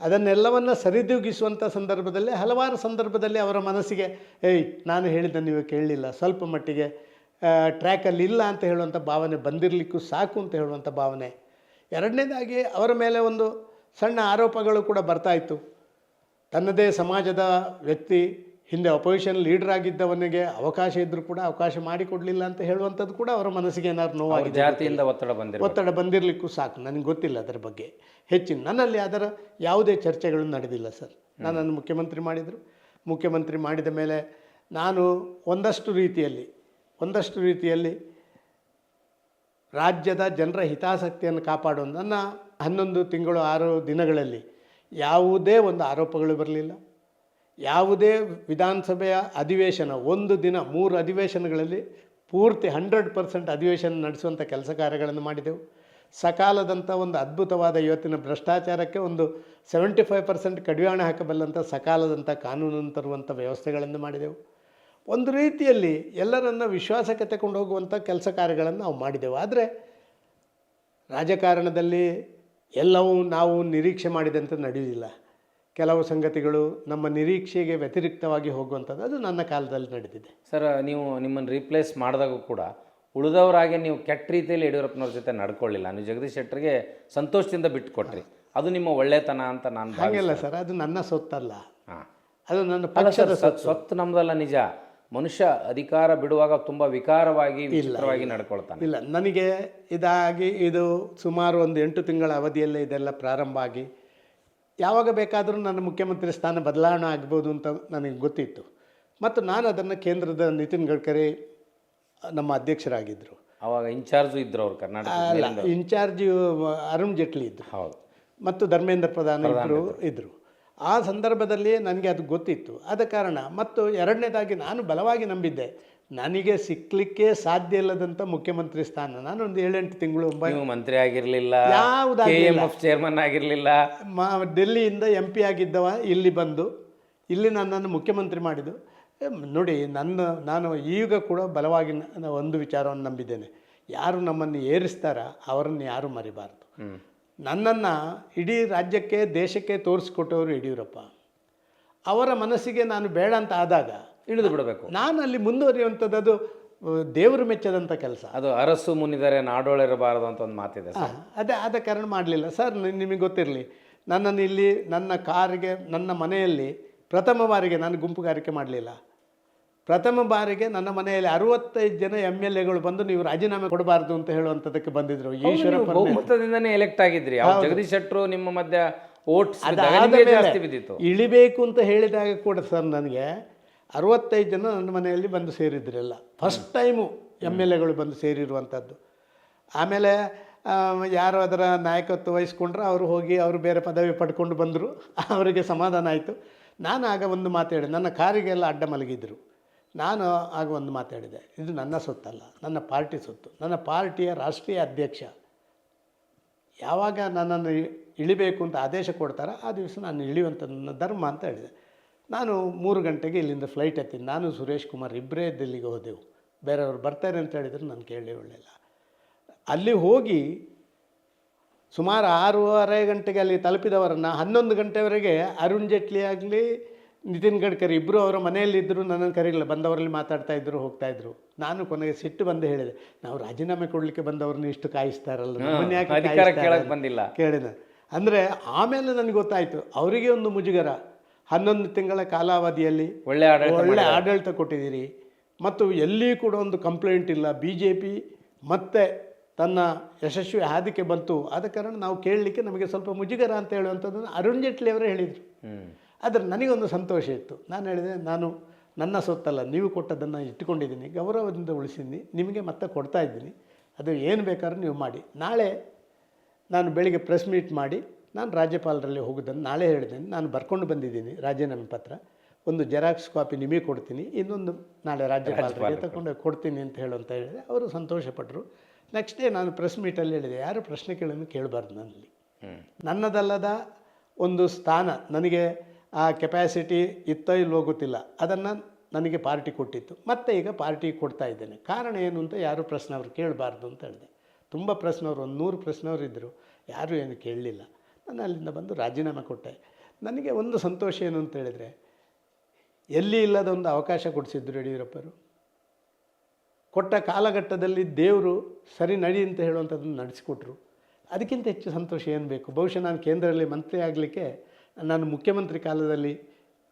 ಅದನ್ನೆಲ್ಲವನ್ನು ಸರಿದೂಗಿಸುವಂಥ ಸಂದರ್ಭದಲ್ಲಿ, ಹಲವಾರು ಸಂದರ್ಭದಲ್ಲಿ ಅವರ ಮನಸ್ಸಿಗೆ, ಏಯ್, ನಾನು ಹೇಳಿದ್ದನ್ನು ನೀವು ಕೇಳಲಿಲ್ಲ. ಸ್ವಲ್ಪ ಮಟ್ಟಿಗೆ ಟ್ರ್ಯಾಕಲ್ಲಿ ಇಲ್ಲ ಅಂತ ಹೇಳುವಂಥ ಭಾವನೆ ಬಂದಿರಲಿಕ್ಕೂ ಸಾಕು ಅಂತ ಹೇಳುವಂಥ ಭಾವನೆ. ಎರಡನೇದಾಗಿ ಅವರ ಮೇಲೆ ಒಂದು ಸಣ್ಣ ಆರೋಪಗಳು ಕೂಡ ಬರ್ತಾ ಇತ್ತು. ತನ್ನದೇ ಸಮಾಜದ ವ್ಯಕ್ತಿ ಹಿಂದೆ ಅಪೋಸಿಷನ್ ಲೀಡರ್ ಆಗಿದ್ದವನಿಗೆ ಅವಕಾಶ ಇದ್ದರೂ ಕೂಡ ಅವಕಾಶ ಮಾಡಿಕೊಡಲಿಲ್ಲ ಅಂತ ಹೇಳುವಂಥದ್ದು ಕೂಡ ಅವರ ಮನಸ್ಸಿಗೆ ಏನಾದ್ರು ನೋವಾಗಿದೆ ಜಾತಿಯಿಂದ ಒತ್ತಡ ಬಂದಿರೋ ಒತ್ತಡ ಬಂದಿರಲಿಕ್ಕೂ ಸಾಕು. ನನಗೆ ಗೊತ್ತಿಲ್ಲ ಅದರ ಬಗ್ಗೆ. ಹೆಚ್ಚಿನ ನನ್ನಲ್ಲಿ ಅದರ ಯಾವುದೇ ಚರ್ಚೆಗಳು ನಡೆದಿಲ್ಲ ಸರ್. ನನ್ನನ್ನು ಮುಖ್ಯಮಂತ್ರಿ ಮಾಡಿದರು. ಮುಖ್ಯಮಂತ್ರಿ ಮಾಡಿದ ಮೇಲೆ ನಾನು ಒಂದಷ್ಟು ರೀತಿಯಲ್ಲಿ ಒಂದಷ್ಟು ರೀತಿಯಲ್ಲಿ ರಾಜ್ಯದ ಜನರ ಹಿತಾಸಕ್ತಿಯನ್ನು ಕಾಪಾಡುವ ನನ್ನ ಹನ್ನೊಂದು ತಿಂಗಳು ಆರು ದಿನಗಳಲ್ಲಿ ಯಾವುದೇ ಒಂದು ಆರೋಪಗಳು ಬರಲಿಲ್ಲ. ಯಾವುದೇ ವಿಧಾನಸಭೆಯ ಅಧಿವೇಶನ, ಒಂದು ದಿನ, ಮೂರು ಅಧಿವೇಶನಗಳಲ್ಲಿ ಪೂರ್ತಿ ಹಂಡ್ರೆಡ್ ಪರ್ಸೆಂಟ್ ಅಧಿವೇಶನ ನಡೆಸುವಂಥ ಕೆಲಸ ಕಾರ್ಯಗಳನ್ನು ಮಾಡಿದೆವು. ಸಕಾಲದಂಥ ಒಂದು ಅದ್ಭುತವಾದ ಇವತ್ತಿನ ಭ್ರಷ್ಟಾಚಾರಕ್ಕೆ ಒಂದು ಸೆವೆಂಟಿ ಫೈವ್ ಪರ್ಸೆಂಟ್ ಕಡಿವಾಣ ಹಾಕಬಲ್ಲಂಥ ಸಕಾಲದಂಥ ಕಾನೂನನ್ನು ತರುವಂಥ ವ್ಯವಸ್ಥೆಗಳನ್ನು ಮಾಡಿದೆವು. ಒಂದು ರೀತಿಯಲ್ಲಿ ಎಲ್ಲರನ್ನ ವಿಶ್ವಾಸಕ್ಕೆ ತಗೊಂಡು ಹೋಗುವಂಥ ಕೆಲಸ ಕಾರ್ಯಗಳನ್ನು ನಾವು ಮಾಡಿದೆವು. ಆದರೆ ರಾಜಕಾರಣದಲ್ಲಿ ಎಲ್ಲವೂ ನಾವು ನಿರೀಕ್ಷೆ ಮಾಡಿದಂತೆ ನಡೆಯುವುದಿಲ್ಲ ಕೆಲವು ಸಂಗತಿಗಳು ನಮ್ಮ ನಿರೀಕ್ಷೆಗೆ ವ್ಯತಿರಿಕ್ತವಾಗಿ ಹೋಗುವಂಥದ್ದು ಅದು ನನ್ನ ಕಾಲದಲ್ಲಿ ನಡೆದಿದೆ. ಸರ್ ನೀವು ನಿಮ್ಮನ್ನು ರೀಪ್ಲೇಸ್ ಮಾಡಿದಾಗೂ ಕೂಡ ಉಳಿದವರಾಗೆ ನೀವು ಕೆಟ್ಟ ರೀತಿಯಲ್ಲಿ ಯಡಿಯೂರಪ್ಪನವ್ರ ಜೊತೆ ನಡ್ಕೊಳ್ಳಿಲ್ಲ. ನೀವು ಜಗದೀಶ್ ಶೆಟ್ಟರಿಗೆ ಸಂತೋಷದಿಂದ ಬಿಟ್ಟುಕೊಟ್ರಿ. ಅದು ನಿಮ್ಮ ಒಳ್ಳೆತನ ಅಂತ ನಾನು ಹಾಗೆಲ್ಲ ಸರ್ ಅದು ನನ್ನ ಸೊತ್ತಲ್ಲ. ಅದು ನನ್ನ ಪಕ್ಷದ ಸೊತ್ತು. ನಮ್ಮದಲ್ಲ ನಿಜ. ಮನುಷ್ಯ ಅಧಿಕಾರ ಬಿಡುವಾಗ ತುಂಬ ವಿಕಾರವಾಗಿ ವಿಚಿತ್ರವಾಗಿ ನಡ್ಕೊಳ್ತಾನೆ. ಇಲ್ಲ ನನಗೆ ಇದಾಗಿ ಇದು ಸುಮಾರು ಒಂದು ಎಂಟು ತಿಂಗಳ ಅವಧಿಯಲ್ಲೇ ಇದೆಲ್ಲ ಪ್ರಾರಂಭ ಆಗಿ ಯಾವಾಗ ಬೇಕಾದರೂ ನನ್ನ ಮುಖ್ಯಮಂತ್ರಿ ಸ್ಥಾನ ಬದಲಾವಣೆ ಆಗ್ಬೋದು ಅಂತ ನನಗೆ ಗೊತ್ತಿತ್ತು. ಮತ್ತು ನಾನು ಅದನ್ನು ಕೇಂದ್ರದ ನಿತಿನ್ ಗಡ್ಕರಿ ನಮ್ಮ ಅಧ್ಯಕ್ಷರಾಗಿದ್ದರು. ಅವಾಗ ಇನ್ಚಾರ್ಜು ಇದ್ದರು ಅವರು ಕರ್ನಾಟಕ ಅಲ್ಲ ಇನ್ಚಾರ್ಜ್ ಅರುಣ್ ಜೇಟ್ಲಿ ಇದ್ದರು. ಹೌದು. ಮತ್ತು ಧರ್ಮೇಂದ್ರ ಪ್ರಧಾನ್ ಇಬ್ಬರು ಇದ್ದರು. ಆ ಸಂದರ್ಭದಲ್ಲಿ ನನಗೆ ಅದು ಗೊತ್ತಿತ್ತು. ಆದ ಕಾರಣ ಮತ್ತು ಎರಡನೇದಾಗಿ ನಾನು ಬಲವಾಗಿ ನಂಬಿದ್ದೆ. ನನಗೆ ಸಿಕ್ಕಲಿಕ್ಕೆ ಸಾಧ್ಯ ಇಲ್ಲದಂಥ ಮುಖ್ಯಮಂತ್ರಿ ಸ್ಥಾನ. ನಾನು ಒಂದು ಏಳೆಂಟು ತಿಂಗಳು ಮಂತ್ರಿ ಆಗಿರಲಿಲ್ಲ ಚೇರ್ಮನ್ ಆಗಿರಲಿಲ್ಲ. ಮಾ ಡೆಲ್ಲಿಯಿಂದ ಎಂ ಪಿ ಆಗಿದ್ದವ ಇಲ್ಲಿ ಬಂದು ಇಲ್ಲಿ ನನ್ನನ್ನು ಮುಖ್ಯಮಂತ್ರಿ ಮಾಡಿದ್ದು. ನೋಡಿ ನನ್ನ ನಾನು ಈಗ ಕೂಡ ಬಲವಾಗಿ ಒಂದು ವಿಚಾರವನ್ನು ನಂಬಿದ್ದೇನೆ. ಯಾರು ನಮ್ಮನ್ನು ಏರಿಸ್ತಾರ ಅವರನ್ನು ಯಾರು ಮರಿಬಾರ್ದು. ನನ್ನನ್ನು ಇಡೀ ರಾಜ್ಯಕ್ಕೆ ದೇಶಕ್ಕೆ ತೋರಿಸ್ಕೊಟ್ಟವರು ಯಡಿಯೂರಪ್ಪ. ಅವರ ಮನಸ್ಸಿಗೆ ನಾನು ಬೇಡ ಅಂತ ಆದಾಗ ಇಳಿದು ಬಿಡಬೇಕು. ನಾನು ಅಲ್ಲಿ ಮುಂದುವರಿಯುವಂಥದ್ದು ಅದು ದೇವರು ಮೆಚ್ಚದಂಥ ಕೆಲಸ. ಅದು ಅರಸು ಮುನಿದರೆ ನಾಡೋಳಿರಬಾರದು ಅಂತ ಒಂದು ಮಾತಿದೆ ಅದೇ ಆದ ಕಾರಣ ಮಾಡಲಿಲ್ಲ. ಸರ್ ನಿಮಗೆ ಗೊತ್ತಿರಲಿ ನನ್ನನ್ನು ಇಲ್ಲಿ ನನ್ನ ಕಾರಿಗೆ ನನ್ನ ಮನೆಯಲ್ಲಿ ಪ್ರಥಮ ಬಾರಿಗೆ ನಾನು ಗುಂಪುಗಾರಿಕೆ ಮಾಡಲಿಲ್ಲ. ಪ್ರಥಮ ಬಾರಿಗೆ ನನ್ನ ಮನೆಯಲ್ಲಿ ಅರವತ್ತೈದು ಜನ ಎಂ ಎಲ್ ಎಗಳು ಬಂದು ನೀವು ರಾಜೀನಾಮೆ ಕೊಡಬಾರ್ದು ಅಂತ ಹೇಳುವಂಥದ್ದಕ್ಕೆ ಬಂದಿದ್ರು. ಈಶ್ವರಪ್ಪ ಬಹುಮತದಿಂದನೇ ಎಲೆಕ್ಟ್ ಆಗಿದ್ರಿ. ಜಗದೀಶ್ ಶೆಟ್ಟರು ನಿಮ್ಮ ಮಧ್ಯ ಓಟ್ಸ್ ಇಳಿಬೇಕು ಅಂತ ಹೇಳಿದಾಗ ಕೂಡ ಸರ್ ನನಗೆ ಅರವತ್ತೈದು ಜನ ನನ್ನ ಮನೆಯಲ್ಲಿ ಬಂದು ಸೇರಿದ್ರಲ್ಲ ಫಸ್ಟ್ ಟೈಮು ಎಂ ಎಲ್ ಎಗಳು ಬಂದು ಸೇರಿರುವಂಥದ್ದು. ಆಮೇಲೆ ಯಾರು ಅದರ ನಾಯಕತ್ವ ವಹಿಸ್ಕೊಂಡ್ರೆ ಅವರು ಹೋಗಿ ಅವರು ಬೇರೆ ಪದವಿ ಪಡ್ಕೊಂಡು ಬಂದರು. <laughs> ಅವರಿಗೆ ಸಮಾಧಾನ ಆಯಿತು. ನಾನು ಆಗ ಒಂದು ಮಾತಾಡಿದೆ ನನ್ನ ಕಾರಿಗೆಲ್ಲ ಅಡ್ಡ ಮಲಗಿದ್ರು. ನಾನು ಆಗ ಒಂದು ಮಾತಾಡಿದೆ ಇದು ನನ್ನ ಸೊತ್ತಲ್ಲ ನನ್ನ ಪಾರ್ಟಿ ಸೊತ್ತು. ನನ್ನ ಪಾರ್ಟಿಯ ರಾಷ್ಟ್ರೀಯ ಅಧ್ಯಕ್ಷ ಯಾವಾಗ ನನ್ನನ್ನು ಇಳಿಬೇಕು ಅಂತ ಆದೇಶ ಕೊಡ್ತಾರೋ ಆ ದಿವಸ ನಾನು ಇಳಿಯುವಂಥ ನನ್ನ ಧರ್ಮ ಅಂತ ಹೇಳಿದೆ. ನಾನು ಮೂರು ಗಂಟೆಗೆ ಇಲ್ಲಿಂದ ಫ್ಲೈಟ್ ಎತ್ತೀನಿ. ನಾನು ಸುರೇಶ್ ಕುಮಾರ್ ಇಬ್ಬರೇ ದಿಲ್ಲಿಗೆ ಹೋದೆವು. ಬೇರೆಯವ್ರು ಬರ್ತಾರೆ ಅಂತ ಹೇಳಿದ್ರು ನಾನು ಕೇಳಿ ಒಳ್ಳೆಯಲ್ಲ ಅಲ್ಲಿ ಹೋಗಿ ಸುಮಾರು ಆರೂವರೆ ಗಂಟೆಗೆ ಅಲ್ಲಿ ತಲುಪಿದವರನ್ನು ಹನ್ನೊಂದು ಗಂಟೆವರೆಗೆ ಅರುಣ್ ಜೇಟ್ಲಿ ಆಗಲಿ ನಿತಿನ್ ಗಡ್ಕರಿ ಇಬ್ಬರು ಅವರ ಮನೆಯಲ್ಲಿದ್ದರು ನನ್ನನ್ನು ಕರೀಲಿಲ್ಲ. ಬಂದವರಲ್ಲಿ ಮಾತಾಡ್ತಾ ಇದ್ರು ಹೋಗ್ತಾ ಇದ್ರು. ನಾನು ಕೊನೆಗೆ ಸಿಟ್ಟು ಬಂದು ಹೇಳಿದೆ ನಾವು ರಾಜೀನಾಮೆ ಕೊಡಲಿಕ್ಕೆ ಬಂದವ್ರನ್ನ ಇಷ್ಟು ಕಾಯಿಸ್ತಾರಲ್ಲ ಬಂದಿಲ್ಲ. ಕೇಳಿದೆ. ಅಂದರೆ ಆಮೇಲೆ ನನಗೆ ಗೊತ್ತಾಯಿತು ಅವರಿಗೆ ಒಂದು ಮುಜುಗರ. ಹನ್ನೊಂದು ತಿಂಗಳ ಕಾಲಾವಧಿಯಲ್ಲಿ ಒಳ್ಳೆ ಒಳ್ಳೆ ಆಡಳಿತ ಕೊಟ್ಟಿದ್ದೀರಿ. ಮತ್ತು ಎಲ್ಲಿ ಕೂಡ ಒಂದು ಕಂಪ್ಲೇಂಟ್ ಇಲ್ಲ. ಬಿ ಜೆ ಪಿ ಮತ್ತೆ ತನ್ನ ಯಶಸ್ವಿ ಹಾದಿಕೆ ಬಂತು. ಆದ ಕಾರಣ ನಾವು ಕೇಳಲಿಕ್ಕೆ ನಮಗೆ ಸ್ವಲ್ಪ ಮುಜುಗರ ಅಂತ ಹೇಳುವಂಥದ್ದನ್ನು ಅರುಣ್ ಜೇಟ್ಲಿ ಅವರೇ ಹೇಳಿದರು. ಆದರೆ ನನಗೊಂದು ಸಂತೋಷ ಇತ್ತು. ನಾನು ಹೇಳಿದೆ ನಾನು ನನ್ನ ಸೊತ್ತಲ್ಲ ನೀವು ಕೊಟ್ಟದ್ದನ್ನು ಇಟ್ಟುಕೊಂಡಿದ್ದೀನಿ ಗೌರವದಿಂದ ಉಳಿಸಿದ್ದೀನಿ ನಿಮಗೆ ಮತ್ತೆ ಕೊಡ್ತಾ ಇದ್ದೀನಿ. ಅದು ಏನು ಬೇಕಾದ್ರೂ ನೀವು ಮಾಡಿ. ನಾಳೆ ನಾನು ಬೆಳಿಗ್ಗೆ ಪ್ರೆಸ್ ಮೀಟ್ ಮಾಡಿ ನಾನು ರಾಜ್ಯಪಾಲರಲ್ಲಿ ಹೋಗೋದನ್ನು ನಾಳೆ ಹೇಳಿದ್ದೇನೆ. ನಾನು ಬರ್ಕೊಂಡು ಬಂದಿದ್ದೀನಿ ರಾಜೀನಾಮೆ ಪತ್ರ. ಒಂದು ಜೆರಾಕ್ಸ್ ಕಾಪಿ ನಿಮಗೆ ಕೊಡ್ತೀನಿ ಇನ್ನೊಂದು ನಾಳೆ ರಾಜ್ಯಪಾಲರಿಗೆ ತಗೊಂಡು ಕೊಡ್ತೀನಿ ಅಂತ ಹೇಳು ಅಂತ ಹೇಳಿದೆ. ಅವರು ಸಂತೋಷಪಟ್ಟರು ನೆಕ್ಸ್ಟ್ ಡೇ ನಾನು ಪ್ರೆಸ್ ಮೀಟಲ್ಲಿ ಹೇಳಿದೆ ಯಾರು ಪ್ರಶ್ನೆ ಕೇಳೋದು ಕೇಳಬಾರ್ದು ನನ್ನಲ್ಲಿ. ನನ್ನದಲ್ಲದ ಒಂದು ಸ್ಥಾನ ನನಗೆ ಆ ಕೆಪ್ಯಾಸಿಟಿ ಇತ್ತೋ ಇಲ್ವೋ ಗೊತ್ತಿಲ್ಲ. ಅದನ್ನು ನನಗೆ ಪಾರ್ಟಿ ಕೊಟ್ಟಿತ್ತು. ಮತ್ತೆ ಈಗ ಪಾರ್ಟಿ ಕೊಡ್ತಾ ಇದ್ದೇನೆ. ಕಾರಣ ಏನು ಅಂತ ಯಾರು ಪ್ರಶ್ನೆ ಅವರು ಕೇಳಬಾರ್ದು ಅಂತ ಹೇಳಿದೆ. ತುಂಬ ಪ್ರಶ್ನವರು ಒಂದು ನೂರು ಪ್ರಶ್ನವರು ಇದ್ದರು ಯಾರೂ ಏನು ಕೇಳಲಿಲ್ಲ. ನಾನು ಅಲ್ಲಿಂದ ಬಂದು ರಾಜೀನಾಮೆ ಕೊಟ್ಟೆ. ನನಗೆ ಒಂದು ಸಂತೋಷ ಏನು ಅಂತ ಹೇಳಿದರೆ ಎಲ್ಲಿ ಇಲ್ಲದ ಒಂದು ಅವಕಾಶ ಕೊಡಿಸಿದ್ರು ಯಡಿಯೂರಪ್ಪರು. ಕೊಟ್ಟ ಕಾಲಘಟ್ಟದಲ್ಲಿ ದೇವರು ಸರಿ ನಡಿ ಅಂತ ಹೇಳುವಂಥದ್ದನ್ನು ನಡೆಸಿಕೊಟ್ರು. ಅದಕ್ಕಿಂತ ಹೆಚ್ಚು ಸಂತೋಷ ಏನು ಬೇಕು? ಬಹುಶಃ ನಾನು ಕೇಂದ್ರದಲ್ಲಿ ಮಂತ್ರಿ ಆಗಲಿಕ್ಕೆ ನಾನು ಮುಖ್ಯಮಂತ್ರಿ ಕಾಲದಲ್ಲಿ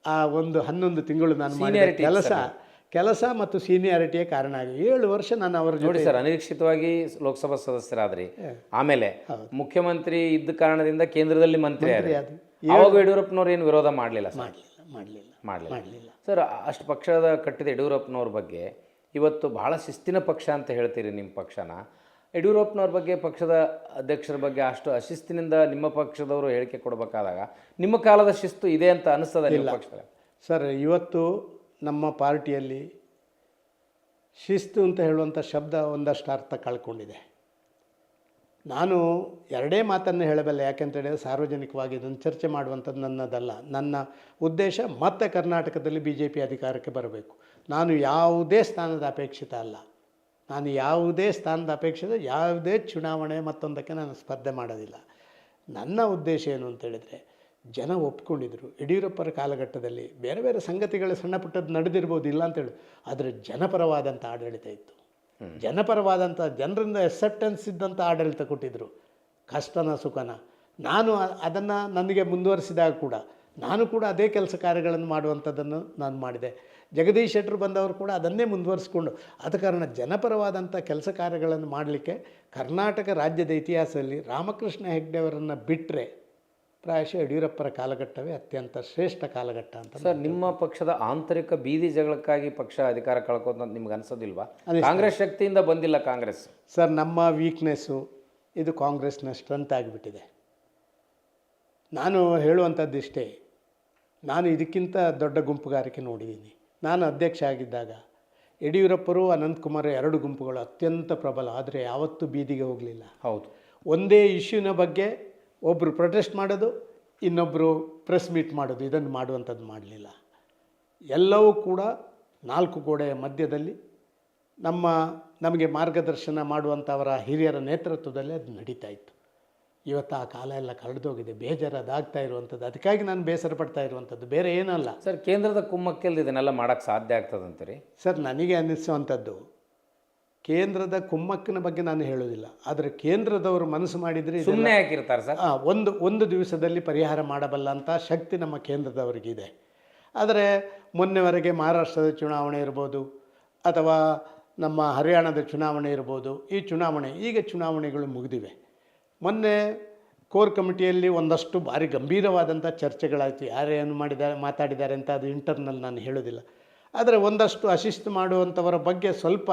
ಆ ಒಂದು ಹನ್ನೊಂದು ತಿಂಗಳು ನಾನು ಮಾಡಿದ ಕೆಲಸ ಕೆಲಸ ಮತ್ತು ಸೀನಿಯಾರಿಟಿಯೇ ಕಾರಣ ಆಗಿ. ಏಳು ವರ್ಷ ನಾನು ಅವರ ನೋಡಿ ಜೊತೆ ಸರ್ ಅನಿರೀಕ್ಷಿತವಾಗಿ ಲೋಕಸಭಾ ಸದಸ್ಯರಾದ್ರಿ. ಆಮೇಲೆ ಮುಖ್ಯಮಂತ್ರಿ ಇದ್ದ ಕಾರಣದಿಂದ ಕೇಂದ್ರದಲ್ಲಿ ಮಂತ್ರಿ ಆದ್ರಿ. ಯಡಿಯೂರಪ್ಪನವ್ರು ಏನು ವಿರೋಧ ಮಾಡಲಿಲ್ಲ ಸರ್? ಮಾಡಲಿಲ್ಲ ಮಾಡಲಿಲ್ಲ. ಮಾಡಲಿಲ್ಲ. ಮಾಡಲಿಲ್ಲ. ಸರ್ ಅಷ್ಟು ಪಕ್ಷದ ಕಟ್ಟಿದ ಯಡಿಯೂರಪ್ಪನವ್ರ ಬಗ್ಗೆ ಇವತ್ತು ಬಹಳ ಶಿಸ್ತಿನ ಪಕ್ಷ ಅಂತ ಹೇಳ್ತೀರಿ ನಿಮ್ಮ ಪಕ್ಷನ. ಯಡಿಯೂರಪ್ಪನವ್ರ ಬಗ್ಗೆ ಪಕ್ಷದ ಅಧ್ಯಕ್ಷರ ಬಗ್ಗೆ ಅಷ್ಟು ಅಶಿಸ್ತಿನಿಂದ ನಿಮ್ಮ ಪಕ್ಷದವರು ಹೇಳಿಕೆ ಕೊಡಬೇಕಾದಾಗ ನಿಮ್ಮ ಕಾಲದ ಶಿಸ್ತು ಇದೆ ಅಂತ ಅನಿಸ್ತದ ನಿಮ್ಮ ಸರ್ ಇವತ್ತು ನಮ್ಮ ಪಾರ್ಟಿಯಲ್ಲಿ ಶಿಸ್ತು ಅಂತ ಹೇಳುವಂಥ ಶಬ್ದ ಒಂದಷ್ಟು ಅರ್ಥ ಕಳ್ಕೊಂಡಿದೆ. ನಾನು ಎರಡೇ ಮಾತನ್ನು ಹೇಳಬಲ್ಲೆ, ಯಾಕೆಂತ ಹೇಳಿದ್ರೆ ಸಾರ್ವಜನಿಕವಾಗಿ ಇದನ್ನು ಚರ್ಚೆ ಮಾಡುವಂಥದ್ದು ನನ್ನದಲ್ಲ. ನನ್ನ ಉದ್ದೇಶ ಮತ್ತೆ ಕರ್ನಾಟಕದಲ್ಲಿ ಬಿ ಜೆ ಪಿ ಅಧಿಕಾರಕ್ಕೆ ಬರಬೇಕು. ನಾನು ಯಾವುದೇ ಸ್ಥಾನದ ಅಪೇಕ್ಷಿತ ಅಲ್ಲ. ನಾನು ಯಾವುದೇ ಸ್ಥಾನದ ಅಪೇಕ್ಷಿತ, ಯಾವುದೇ ಚುನಾವಣೆ ಮತ್ತೊಂದಕ್ಕೆ ನಾನು ಸ್ಪರ್ಧೆ ಮಾಡೋದಿಲ್ಲ. ನನ್ನ ಉದ್ದೇಶ ಏನು ಅಂತ ಹೇಳಿದರೆ ಜನ ಒಪ್ಕೊಂಡಿದ್ರು. ಯಡಿಯೂರಪ್ಪರ ಕಾಲಘಟ್ಟದಲ್ಲಿ ಬೇರೆ ಬೇರೆ ಸಂಗತಿಗಳು ಸಣ್ಣ ಪುಟ್ಟದ್ದು ನಡೆದಿರ್ಬೋದು ಇಲ್ಲ ಅಂತೇಳಿ ಆದರೆ ಜನಪರವಾದಂಥ ಆಡಳಿತ ಇತ್ತು. ಜನಪರವಾದಂಥ ಜನರಿಂದ ಎಕ್ಸೆಪ್ಟೆನ್ಸ್ ಇದ್ದಂಥ ಆಡಳಿತ ಕೊಟ್ಟಿದ್ದರು ಕಷ್ಟನ ಸುಖನ. ನಾನು ಅದನ್ನು ನನಗೆ ಮುಂದುವರಿಸಿದಾಗ ಕೂಡ ನಾನು ಕೂಡ ಅದೇ ಕೆಲಸ ಕಾರ್ಯಗಳನ್ನು ಮಾಡುವಂಥದ್ದನ್ನು ನಾನು ಮಾಡಿದೆ. ಜಗದೀಶ್ ಶೆಟ್ಟರು ಬಂದವರು ಕೂಡ ಅದನ್ನೇ ಮುಂದುವರಿಸ್ಕೊಂಡು ಆದ ಕಾರಣ ಜನಪರವಾದಂಥ ಕೆಲಸ ಕಾರ್ಯಗಳನ್ನು ಮಾಡಲಿಕ್ಕೆ ಕರ್ನಾಟಕ ರಾಜ್ಯದ ಇತಿಹಾಸದಲ್ಲಿ ರಾಮಕೃಷ್ಣ ಹೆಗ್ಡೆಯವರನ್ನು ಬಿಟ್ಟರೆ ಪ್ರಾಯಶಃ ಯಡಿಯೂರಪ್ಪರ ಕಾಲಘಟ್ಟವೇ ಅತ್ಯಂತ ಶ್ರೇಷ್ಠ ಕಾಲಘಟ್ಟ ಅಂತ ಸರ್ ನಿಮ್ಮ ಪಕ್ಷದ ಆಂತರಿಕ ಬೀದಿ ಜಗಳಕ್ಕಾಗಿ ಪಕ್ಷ ಅಧಿಕಾರ ಕಳ್ಕೋತ ನಿಮ್ಗೆ ಅನಿಸೋದಿಲ್ವಾ? ಕಾಂಗ್ರೆಸ್ ಶಕ್ತಿಯಿಂದ ಬಂದಿಲ್ಲ ಕಾಂಗ್ರೆಸ್. ಸರ್ ನಮ್ಮ ವೀಕ್ನೆಸ್ಸು ಇದು ಕಾಂಗ್ರೆಸ್ನ ಸ್ಟ್ರೆಂತ್ ಆಗಿಬಿಟ್ಟಿದೆ. ನಾನು ಹೇಳುವಂಥದ್ದು ಇಷ್ಟೇ ನಾನು ಇದಕ್ಕಿಂತ ದೊಡ್ಡ ಗುಂಪುಗಾರಿಕೆ ನೋಡಿದ್ದೀನಿ. ನಾನು ಅಧ್ಯಕ್ಷ ಆಗಿದ್ದಾಗ ಯಡಿಯೂರಪ್ಪರು ಅನಂತಕುಮಾರ್ ಎರಡು ಗುಂಪುಗಳು ಅತ್ಯಂತ ಪ್ರಬಲ ಆದರೆ ಯಾವತ್ತೂ ಬೀದಿಗೆ ಹೋಗಲಿಲ್ಲ. ಹೌದು. ಒಂದೇ ಇಶ್ಯೂನ ಬಗ್ಗೆ ಒಬ್ಬರು ಪ್ರೊಟೆಸ್ಟ್ ಮಾಡೋದು ಇನ್ನೊಬ್ಬರು ಪ್ರೆಸ್ ಮೀಟ್ ಮಾಡೋದು ಇದನ್ನು ಮಾಡುವಂಥದ್ದು ಮಾಡಲಿಲ್ಲ. ಎಲ್ಲವೂ ಕೂಡ ನಾಲ್ಕು ಗೋಡೆಯ ಮಧ್ಯದಲ್ಲಿ ನಮ್ಮ ನಮಗೆ ಮಾರ್ಗದರ್ಶನ ಮಾಡುವಂಥವರ ಹಿರಿಯರ ನೇತೃತ್ವದಲ್ಲಿ ಅದು ನಡೀತಾ ಇತ್ತು. ಇವತ್ತು ಆ ಕಾಲ ಎಲ್ಲ ಕಳೆದೋಗಿದೆ ಬೇಜಾರಾದಾಗ್ತಾ ಇರುವಂಥದ್ದು. ಅದಕ್ಕಾಗಿ ನಾನು ಬೇಸರ ಪಡ್ತಾ ಇರುವಂಥದ್ದು ಬೇರೆ ಏನಲ್ಲ ಸರ್ ಕೇಂದ್ರದ ಕುಮ್ಮಕ್ಕಲ್ಲಿ ಇದನ್ನೆಲ್ಲ ಮಾಡೋಕ್ಕೆ ಸಾಧ್ಯ ಆಗ್ತದಂತೀರಿ ಸರ್ ನನಗೆ ಅನ್ನಿಸುವಂಥದ್ದು ಕೇಂದ್ರದ ಕುಮ್ಮಕ್ಕಿನ ಬಗ್ಗೆ ನಾನು ಹೇಳೋದಿಲ್ಲ. ಆದರೆ ಕೇಂದ್ರದವರು ಮನಸ್ಸು ಮಾಡಿದರೆ ಸುಮ್ಮನೆ ಹಾಕಿರ್ತಾರೆ ಸರ್. ಹಾಂ ಒಂದು ಒಂದು ದಿವಸದಲ್ಲಿ ಪರಿಹಾರ ಮಾಡಬಲ್ಲ ಅಂತ ಶಕ್ತಿ ನಮ್ಮ ಕೇಂದ್ರದವರಿಗಿದೆ. ಆದರೆ ಮೊನ್ನೆವರೆಗೆ ಮಹಾರಾಷ್ಟ್ರದ ಚುನಾವಣೆ ಇರ್ಬೋದು ಅಥವಾ ನಮ್ಮ ಹರಿಯಾಣದ ಚುನಾವಣೆ ಇರ್ಬೋದು ಈ ಚುನಾವಣೆ ಈಗ ಚುನಾವಣೆಗಳು ಮುಗಿದಿವೆ. ಮೊನ್ನೆ ಕೋರ್ ಕಮಿಟಿಯಲ್ಲಿ ಒಂದಷ್ಟು ಭಾರಿ ಗಂಭೀರವಾದಂಥ ಚರ್ಚೆಗಳಾಯಿತು. ಯಾರೇನು ಮಾಡಿದ್ದಾರೆ ಮಾತಾಡಿದ್ದಾರೆ ಅಂತ ಅದು ಇಂಟರ್ನಲ್ ನಾನು ಹೇಳೋದಿಲ್ಲ. ಆದರೆ ಒಂದಷ್ಟು ಅಶಿಸ್ತು ಮಾಡುವಂಥವರ ಬಗ್ಗೆ ಸ್ವಲ್ಪ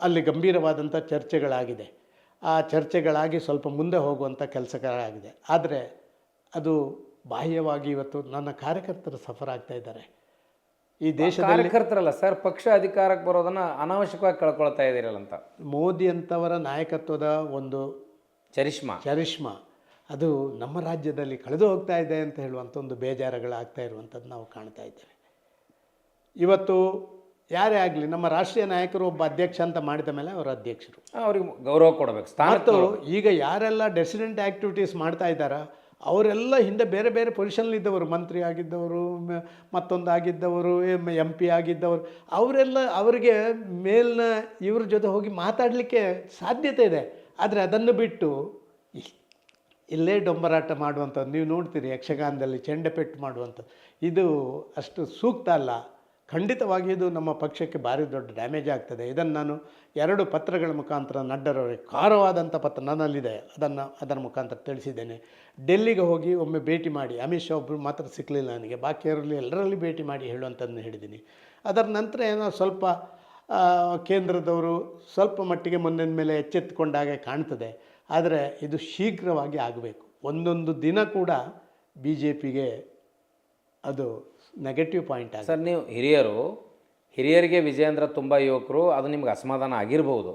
ಅಲ್ಲಿ ಗಂಭೀರವಾದಂಥ ಚರ್ಚೆಗಳಾಗಿದೆ. ಆ ಚರ್ಚೆಗಳಾಗಿ ಸ್ವಲ್ಪ ಮುಂದೆ ಹೋಗುವಂಥ ಕೆಲಸಗಳಾಗಿದೆ. ಆದರೆ ಅದು ಬಾಹ್ಯವಾಗಿ ಇವತ್ತು ನನ್ನ ಕಾರ್ಯಕರ್ತರು ಸಫರ್ ಆಗ್ತಾ ಇದ್ದಾರೆ. ಈ ದೇಶ ಕಾರ್ಯಕರ್ತರಲ್ಲ ಸರ್ ಪಕ್ಷ ಅಧಿಕಾರಕ್ಕೆ ಬರೋದನ್ನ ಅನಾವಶ್ಯಕವಾಗಿ ಕಳ್ಕೊಳ್ತಾ ಇದ್ದೀರಲ್ಲ ಅಂತ. ಮೋದಿ ಅಂತವರ ನಾಯಕತ್ವದ ಒಂದು ಚರಿಷ್ಮಾ. ಚರಿಷ್ಮಾ. ಅದು ನಮ್ಮ ರಾಜ್ಯದಲ್ಲಿ ಕಳೆದು ಹೋಗ್ತಾ ಇದೆ ಅಂತ ಹೇಳುವಂಥ ಒಂದು ಬೇಜಾರುಗಳಾಗ್ತಾ ಇರುವಂಥದ್ದು ನಾವು ಕಾಣ್ತಾ ಇದ್ದೇವೆ. ಇವತ್ತು ಯಾರೇ ಆಗಲಿ ನಮ್ಮ ರಾಷ್ಟ್ರೀಯ ನಾಯಕರು ಒಬ್ಬ ಅಧ್ಯಕ್ಷ ಅಂತ ಮಾಡಿದ ಮೇಲೆ ಅವರು ಅಧ್ಯಕ್ಷರು. ಅವ್ರಿಗೆ ಗೌರವ ಕೊಡಬೇಕು ಮತ್ತು ಈಗ ಯಾರೆಲ್ಲ ಡೆಸಿಡೆಂಟ್ ಆ್ಯಕ್ಟಿವಿಟೀಸ್ ಮಾಡ್ತಾ ಇದ್ದಾರ ಅವರೆಲ್ಲ ಹಿಂದೆ ಬೇರೆ ಬೇರೆ ಪೊಸಿಷನ್ಲಿದ್ದವರು ಮಂತ್ರಿ ಆಗಿದ್ದವರು ಮತ್ತೊಂದು ಆಗಿದ್ದವರು ಎಂ ಪಿ ಆಗಿದ್ದವರು ಅವರೆಲ್ಲ ಅವರಿಗೆ ಮೇಲಿನ ಇವ್ರ ಜೊತೆ ಹೋಗಿ ಮಾತಾಡಲಿಕ್ಕೆ ಸಾಧ್ಯತೆ ಇದೆ. ಆದರೆ ಅದನ್ನು ಬಿಟ್ಟು ಇಲ್ಲೇ ಡೊಂಬರಾಟ ಮಾಡುವಂಥದ್ದು ನೀವು ನೋಡ್ತೀರಿ ಯಕ್ಷಗಾನದಲ್ಲಿ ಚೆಂಡಪೆಟ್ಟು ಮಾಡುವಂಥದ್ದು ಇದು ಅಷ್ಟು ಸೂಕ್ತ ಅಲ್ಲ. ಖಂಡಿತವಾಗಿ ಇದು ನಮ್ಮ ಪಕ್ಷಕ್ಕೆ ಭಾರಿ ದೊಡ್ಡ ಡ್ಯಾಮೇಜ್ ಆಗ್ತದೆ. ಇದನ್ನು ನಾನು ಎರಡು ಪತ್ರಗಳ ಮುಖಾಂತರ ನಡ್ಡರವರಿಗೆ ಖಾರವಾದಂಥ ಪತ್ರ ನನ್ನಲ್ಲಿದೆ. ಅದನ್ನು ಅದರ ಮುಖಾಂತರ ತಿಳಿಸಿದ್ದೇನೆ. ಡೆಲ್ಲಿಗೆ ಹೋಗಿ ಒಮ್ಮೆ ಭೇಟಿ ಮಾಡಿ. ಅಮಿತ್ ಶಾ ಒಬ್ಬರು ಮಾತ್ರ ಸಿಕ್ಕಲಿಲ್ಲ ನನಗೆ. ಬಾಕಿಯವರಲ್ಲಿ ಎಲ್ಲರಲ್ಲಿ ಭೇಟಿ ಮಾಡಿ ಹೇಳುವಂಥದ್ದನ್ನು ಹೇಳಿದ್ದೀನಿ. ಅದರ ನಂತರ ಏನೋ ಸ್ವಲ್ಪ ಕೇಂದ್ರದವರು ಸ್ವಲ್ಪ ಮಟ್ಟಿಗೆ ಮುಂದಿನ ಮೇಲೆ ಎಚ್ಚೆತ್ತುಕೊಂಡಾಗೆ ಕಾಣ್ತದೆ. ಆದರೆ ಇದು ಶೀಘ್ರವಾಗಿ ಆಗಬೇಕು. ಒಂದೊಂದು ದಿನ ಕೂಡ ಬಿ ಜೆ ಪಿಗೆ ಅದು ನೆಗೆಟಿವ್ ಪಾಯಿಂಟ್ ಸರ್ ನೀವು ಹಿರಿಯರು ಹಿರಿಯರಿಗೆ ವಿಜಯೇಂದ್ರ ತುಂಬ ಯುವಕರು ಅದು ನಿಮ್ಗೆ ಅಸಮಾಧಾನ ಆಗಿರ್ಬೋದು.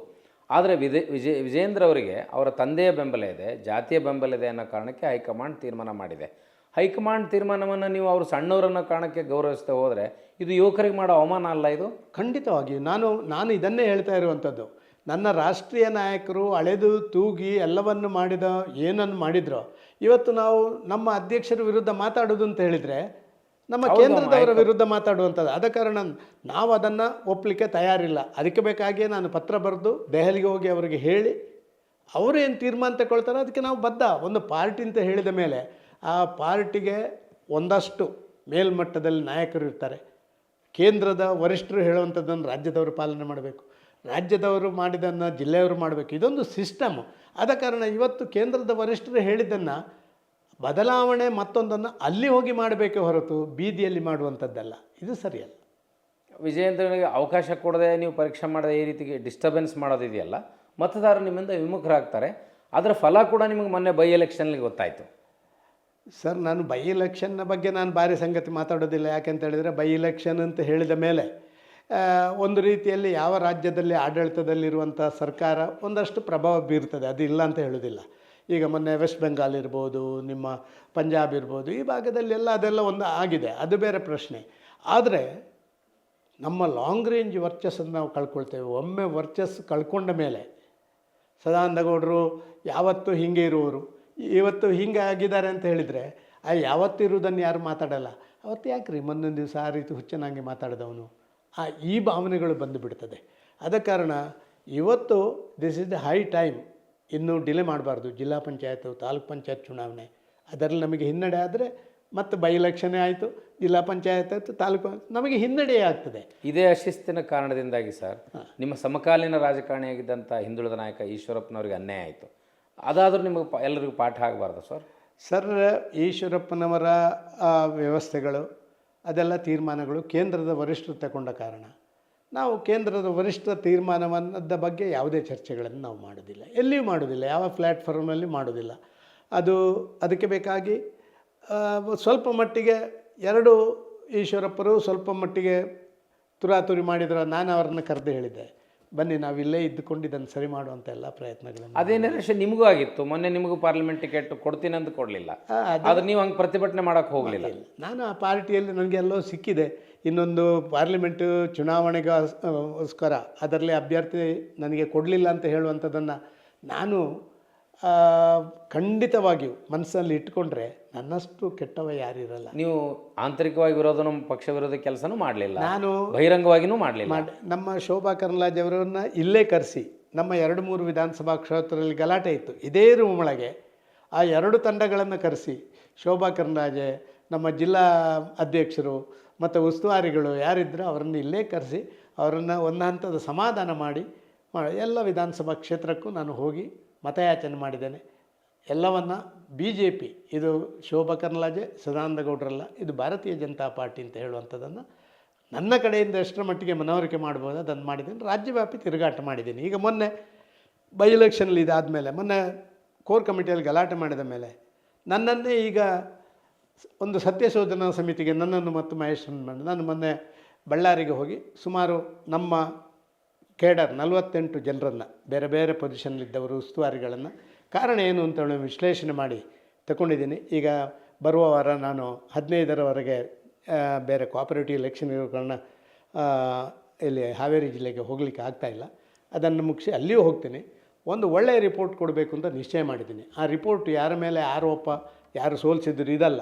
ಆದರೆ ವಿಜಯ ವಿಜಯ ವಿಜೇಂದ್ರ ಅವರಿಗೆ ಅವರ ತಂದೆಯ ಬೆಂಬಲ ಇದೆ ಜಾತಿಯ ಬೆಂಬಲ ಇದೆ ಅನ್ನೋ ಕಾರಣಕ್ಕೆ ಹೈಕಮಾಂಡ್ ತೀರ್ಮಾನ ಮಾಡಿದೆ. ಹೈಕಮಾಂಡ್ ತೀರ್ಮಾನವನ್ನು ನೀವು ಅವರು ಸಣ್ಣವರನ್ನೋ ಕಾರಣಕ್ಕೆ ಗೌರವಿಸ್ತಾ ಹೋದರೆ ಇದು ಯುವಕರಿಗೆ ಮಾಡೋ ಅವಮಾನ ಅಲ್ಲ ಇದು? ಖಂಡಿತವಾಗಿ. ನಾನು ನಾನು ಇದನ್ನೇ ಹೇಳ್ತಾ ಇರುವಂಥದ್ದು ನನ್ನ ರಾಷ್ಟ್ರೀಯ ನಾಯಕರು ಅಳೆದು ತೂಗಿ ಎಲ್ಲವನ್ನು ಮಾಡಿದ ಏನನ್ನು ಮಾಡಿದ್ರೋ ಇವತ್ತು ನಾವು ನಮ್ಮ ಅಧ್ಯಕ್ಷರ ವಿರುದ್ಧ ಮಾತಾಡೋದು ಅಂತ ಹೇಳಿದರೆ ನಮ್ಮ ಕೇಂದ್ರದವರ ವಿರುದ್ಧ ಮಾತಾಡುವಂಥದ್ದು. ಆದ ಕಾರಣ ನಾವು ಅದನ್ನು ಒಪ್ಪಲಿಕ್ಕೆ ತಯಾರಿಲ್ಲ. ಅದಕ್ಕೆ ಬೇಕಾಗಿಯೇ ನಾನು ಪತ್ರ ಬರೆದು ದೆಹಲಿಗೆ ಹೋಗಿ ಅವರಿಗೆ ಹೇಳಿ ಅವರು ಏನು ತೀರ್ಮಾನ ತಗೊಳ್ತಾರೋ ಅದಕ್ಕೆ ನಾವು ಬದ್ಧ. ಒಂದು ಪಾರ್ಟಿ ಅಂತ ಹೇಳಿದ ಮೇಲೆ ಆ ಪಾರ್ಟಿಗೆ ಒಂದಷ್ಟು ಮೇಲ್ಮಟ್ಟದಲ್ಲಿ ನಾಯಕರು ಇರ್ತಾರೆ. ಕೇಂದ್ರದ ವರಿಷ್ಠರು ಹೇಳುವಂಥದ್ದನ್ನು ರಾಜ್ಯದವರು ಪಾಲನೆ ಮಾಡಬೇಕು. ರಾಜ್ಯದವರು ಮಾಡಿದ್ದನ್ನು ಜಿಲ್ಲೆಯವರು ಮಾಡಬೇಕು. ಇದೊಂದು ಸಿಸ್ಟಮ್ ಆದ ಕಾರಣ ಇವತ್ತು ಕೇಂದ್ರದ ವರಿಷ್ಠರು ಹೇಳಿದ್ದನ್ನು ಬದಲಾವಣೆ ಮತ್ತೊಂದನ್ನು ಅಲ್ಲಿ ಹೋಗಿ ಮಾಡಬೇಕೇ ಹೊರತು ಬೀದಿಯಲ್ಲಿ ಮಾಡುವಂಥದ್ದಲ್ಲ. ಇದು ಸರಿಯಲ್ಲ. ವಿಜಯೇಂದ್ರನಿಗೆ ಅವಕಾಶ ಕೊಡದೆ ನೀವು ಪರೀಕ್ಷೆ ಮಾಡದೆ ಈ ರೀತಿಗೆ ಡಿಸ್ಟರ್ಬೆನ್ಸ್ ಮಾಡೋದಿದೆಯಲ್ಲ? ಮತದಾರರು ನಿಮ್ಮಿಂದ ವಿಮುಖರಾಗ್ತಾರೆ. ಅದರ ಫಲ ಕೂಡ ನಿಮಗೆ ಮೊನ್ನೆ ಬೈ ಎಲೆಕ್ಷನ್ಗೆ ಗೊತ್ತಾಯಿತು. ಸರ್ ನಾನು ಬೈ ಎಲೆಕ್ಷನ್ನ ಬಗ್ಗೆ ನಾನು ಭಾರಿ ಸಂಗತಿ ಮಾತಾಡೋದಿಲ್ಲ. ಯಾಕೆಂತ ಹೇಳಿದರೆ ಬೈ ಎಲೆಕ್ಷನ್ ಅಂತ ಹೇಳಿದ ಮೇಲೆ ಒಂದು ರೀತಿಯಲ್ಲಿ ಯಾವ ರಾಜ್ಯದಲ್ಲಿ ಆಡಳಿತದಲ್ಲಿರುವಂಥ ಸರ್ಕಾರ ಒಂದಷ್ಟು ಪ್ರಭಾವ ಬೀರ್ತದೆ. ಅದು ಇಲ್ಲ ಅಂತ ಹೇಳೋದಿಲ್ಲ. ಈಗ ಮೊನ್ನೆ ವೆಸ್ಟ್ ಬೆಂಗಾಲ್ ಇರ್ಬೋದು, ನಿಮ್ಮ ಪಂಜಾಬ್ ಇರ್ಬೋದು, ಈ ಭಾಗದಲ್ಲಿ ಎಲ್ಲ ಅದೆಲ್ಲ ಒಂದು ಆಗಿದೆ. ಅದು ಬೇರೆ ಪ್ರಶ್ನೆ. ಆದರೆ ನಮ್ಮ ಲಾಂಗ್ ರೇಂಜ್ ವರ್ಚಸ್ಸನ್ನು ನಾವು ಕಳ್ಕೊಳ್ತೇವೆ. ಒಮ್ಮೆ ವರ್ಚಸ್ ಕಳ್ಕೊಂಡ ಮೇಲೆ ಸದಾನಂದಗೌಡರು ಯಾವತ್ತೂ ಹೀಗೆ ಇರುವವರು. ಇವತ್ತು ಹಿಂಗೆ ಆಗಿದ್ದಾರೆ ಅಂತ ಹೇಳಿದರೆ, ಆ ಯಾವತ್ತೂ ಇರುವುದನ್ನು ಯಾರು ಮಾತಾಡಲ್ಲ. ಅವತ್ತು ಯಾಕೆ ರೀ ಮೊನ್ನೊಂದು ದಿವಸ ಆ ರೀತಿ ಹುಚ್ಚನಾಗಿ ಮಾತಾಡಿದವನು. ಆ ಈ ಭಾವನೆಗಳು ಬಂದುಬಿಡ್ತದೆ ಆದ ಕಾರಣ ಇವತ್ತು this is the high time ಇನ್ನೂ ಡಿಲೇ ಮಾಡಬಾರ್ದು. ಜಿಲ್ಲಾ ಪಂಚಾಯತ್ ತಾಲೂಕ್ ಪಂಚಾಯತ್ ಚುನಾವಣೆ. ಅದರಲ್ಲಿ ನಮಗೆ ಹಿನ್ನಡೆ ಆದರೆ ಮತ್ತು ಬೈ ಎಲೆಕ್ಷನ್ನೇ ಆಯಿತು ಜಿಲ್ಲಾ ಪಂಚಾಯತ್ ಆಯಿತು ತಾಲೂಕು ನಮಗೆ ಹಿನ್ನಡೆ ಆಗ್ತದೆ. ಇದೇ ಅಶಿಸ್ತಿನ ಕಾರಣದಿಂದಾಗಿ ಸರ್ ನಿಮ್ಮ ಸಮಕಾಲೀನ ರಾಜಕಾರಣಿಯಾಗಿದ್ದಂಥ ಹಿಂದುಳಿದ ನಾಯಕ ಈಶ್ವರಪ್ಪನವ್ರಿಗೆ ಅನ್ಯಾಯ ಆಯಿತು. ಅದಾದರೂ ನಿಮಗೆ ಎಲ್ಲರಿಗೂ ಪಾಠ ಆಗಬಾರ್ದು ಸರ್? ಸರ್ ಈಶ್ವರಪ್ಪನವರ ವ್ಯವಸ್ಥೆಗಳು ಅದೆಲ್ಲ ತೀರ್ಮಾನಗಳು ಕೇಂದ್ರದ ವರಿಷ್ಠರು ತಗೊಂಡ ಕಾರಣ. ನಾವು ಕೇಂದ್ರದ ವರಿಷ್ಠ ತೀರ್ಮಾನವನ್ನದ ಬಗ್ಗೆ ಯಾವುದೇ ಚರ್ಚೆಗಳನ್ನು ನಾವು ಮಾಡೋದಿಲ್ಲ ಎಲ್ಲಿಯೂ ಮಾಡೋದಿಲ್ಲ ಯಾವ ಪ್ಲ್ಯಾಟ್ಫಾರ್ಮ್ನಲ್ಲಿ ಮಾಡೋದಿಲ್ಲ ಅದು ಅದಕ್ಕೆ ಬೇಕಾಗಿ ಸ್ವಲ್ಪ ಮಟ್ಟಿಗೆ ಎರಡು ಈಶ್ವರಪ್ಪರು ಸ್ವಲ್ಪ ಮಟ್ಟಿಗೆ ತುರಾತುರಿ ಮಾಡಿದ್ರು, ನಾನು ಅವರನ್ನು ಕರೆದು ಹೇಳಿದ್ದೆ. ಬನ್ನಿ ನಾವಿಲ್ಲೇ ಇದ್ದುಕೊಂಡು ಇದನ್ನು ಸರಿ ಮಾಡುವಂಥ ಎಲ್ಲ ಪ್ರಯತ್ನಗಳನ್ನು ಅದೇನೇ ರೇಷನ್ ನಿಮಗೂ ಆಗಿತ್ತು. ಮೊನ್ನೆ ನಿಮಗೂ ಪಾರ್ಲಿಮೆಂಟ್ ಟಿಕೆಟ್ ಕೊಡ್ತೀನಿ ಅಂತ ಕೊಡಲಿಲ್ಲ. ಅದು. ಆದ್ರೆ ನೀವು ಹಂಗೆ ಪ್ರತಿಭಟನೆ ಮಾಡೋಕ್ಕೆ ಹೋಗಲಿಲ್ಲ. ಇಲ್ಲ ನಾನು ಆ ಪಾರ್ಟಿಯಲ್ಲಿ ನನಗೆ ಎಲ್ಲೋ ಸಿಕ್ಕಿದೆ. ಇನ್ನೊಂದು ಪಾರ್ಲಿಮೆಂಟು ಚುನಾವಣೆಗೋಸ್ಕರ ಅದರಲ್ಲಿ ಅಭ್ಯರ್ಥಿ ನನಗೆ ಕೊಡಲಿಲ್ಲ ಅಂತ ಹೇಳುವಂಥದ್ದನ್ನು ನಾನು ಖಂಡಿತವಾಗಿಯೂ ಮನಸ್ಸಲ್ಲಿ ಇಟ್ಕೊಂಡ್ರೆ ನನ್ನಷ್ಟು ಕೆಟ್ಟವ ಯಾರಿರಲ್ಲ ನೀವು ಆಂತರಿಕವಾಗಿ ವಿರೋಧ ನಮ್ಮ ಪಕ್ಷ ವಿರೋಧ ಕೆಲಸನೂ ಮಾಡಲಿಲ್ಲ. ನಾನು ಬಹಿರಂಗವಾಗಿನೂ ಮಾಡಲಿಲ್ಲ. ಮಾಡಿ ನಮ್ಮ ಶೋಭಾ ಕರಂದ್ಲಾಜೆ ಅವರನ್ನ ಇಲ್ಲೇ ಕರೆಸಿ ನಮ್ಮ ಎರಡು ಮೂರು ವಿಧಾನಸಭಾ ಕ್ಷೇತ್ರದಲ್ಲಿ ಗಲಾಟೆ ಇತ್ತು. ಇದೇ ರೂಮ್ ಒಳಗೆ ಆ ಎರಡು ತಂಡಗಳನ್ನು ಕರೆಸಿ ಶೋಭಾ ಕರಂದ್ಲಾಜೆ ನಮ್ಮ ಜಿಲ್ಲಾ ಅಧ್ಯಕ್ಷರು ಮತ್ತು ಉಸ್ತುವಾರಿಗಳು ಯಾರಿದ್ದರೂ ಅವರನ್ನು ಇಲ್ಲೇ ಕರೆಸಿ ಅವರನ್ನು ಒಂದು ಹಂತದ ಸಮಾಧಾನ ಮಾಡಿ ಮಾಡಿ ಎಲ್ಲ ವಿಧಾನಸಭಾ ಕ್ಷೇತ್ರಕ್ಕೂ ನಾನು ಹೋಗಿ ಮತಯಾಚನೆ ಮಾಡಿದ್ದೇನೆ. ಎಲ್ಲವನ್ನು ಬಿ ಜೆ ಪಿ ಇದು ಶೋಭಾ ಕರ್ನಲಾಜೆ ಸದಾನಂದ ಗೌಡ್ರಲ್ಲ ಇದು ಭಾರತೀಯ ಜನತಾ ಪಾರ್ಟಿ ಅಂತ ಹೇಳುವಂಥದ್ದನ್ನು ನನ್ನ ಕಡೆಯಿಂದ ಎಷ್ಟರ ಮಟ್ಟಿಗೆ ಮನವರಿಕೆ ಮಾಡ್ಬೋದು ಅದನ್ನು ಮಾಡಿದ್ದೀನಿ. ರಾಜ್ಯವ್ಯಾಪಿ ತಿರುಗಾಟ ಮಾಡಿದ್ದೀನಿ. ಈಗ ಮೊನ್ನೆ ಬೈ ಎಲೆಕ್ಷನಲ್ಲಿ ಇದಾದಮೇಲೆ, ಮೊನ್ನೆ ಕೋರ್ ಕಮಿಟಿಯಲ್ಲಿ ಗಲಾಟೆ ಮಾಡಿದ ಮೇಲೆ ನನ್ನನ್ನೇ ಈಗ ಒಂದು ಸತ್ಯಶೋಧನಾ ಸಮಿತಿಗೆ ನನ್ನನ್ನು ಮತ್ತು ಮಹೇಶ್ ನಾನು ಮೊನ್ನೆ ಬಳ್ಳಾರಿಗೆ ಹೋಗಿ ಸುಮಾರು ನಮ್ಮ ಕೇಡರ್ ನಲವತ್ತೆಂಟು ಜನರನ್ನು ಬೇರೆ ಬೇರೆ ಪೊಸಿಷನ್ಲಿದ್ದವರು ಉಸ್ತುವಾರಿಗಳನ್ನು. ಕಾರಣ ಏನು ಅಂತ ವಿಶ್ಲೇಷಣೆ ಮಾಡಿ ತಗೊಂಡಿದ್ದೀನಿ ಈಗ ಬರುವ ವಾರ ನಾನು ಹದಿನೈದರವರೆಗೆ ಬೇರೆ ಕೋಆಪರೇಟಿವ್ ಎಲೆಕ್ಷನ್ ಇರೋ ಇಲ್ಲಿ ಹಾವೇರಿ ಜಿಲ್ಲೆಗೆ ಹೋಗಲಿಕ್ಕೆ ಆಗ್ತಾಯಿಲ್ಲ ಅದನ್ನು ಮುಗಿಸಿ ಅಲ್ಲಿಯೂ ಹೋಗ್ತೀನಿ. ಒಂದು ಒಳ್ಳೆಯ ರಿಪೋರ್ಟ್ ಕೊಡಬೇಕು ಅಂತ ನಿಶ್ಚಯ ಮಾಡಿದ್ದೀನಿ. ಆ ರಿಪೋರ್ಟ್ ಯಾರ ಮೇಲೆ ಆರೋಪ, ಯಾರು ಸೋಲಿಸಿದ್ರು ಇದಲ್ಲ.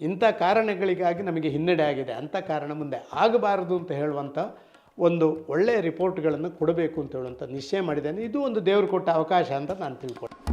ಇಂಥ ಕಾರಣಗಳಿಗಾಗಿ ನಮಗೆ ಹಿನ್ನಡೆ ಆಗಿದೆ. ಅಂಥ ಕಾರಣ ಮುಂದೆ ಆಗಬಾರದು ಅಂತ ಹೇಳುವಂಥ ಒಂದು ಒಳ್ಳೆಯ ರಿಪೋರ್ಟ್ಗಳನ್ನು ಕೊಡಬೇಕು ಅಂತ ಹೇಳುವಂಥ ನಿಶ್ಚಯ ಮಾಡಿದ್ದೇನೆ. ಇದು ಒಂದು ದೇವರು ಕೊಟ್ಟ ಅವಕಾಶ ಅಂತ ನಾನು ತಿಳ್ಕೊಂಡು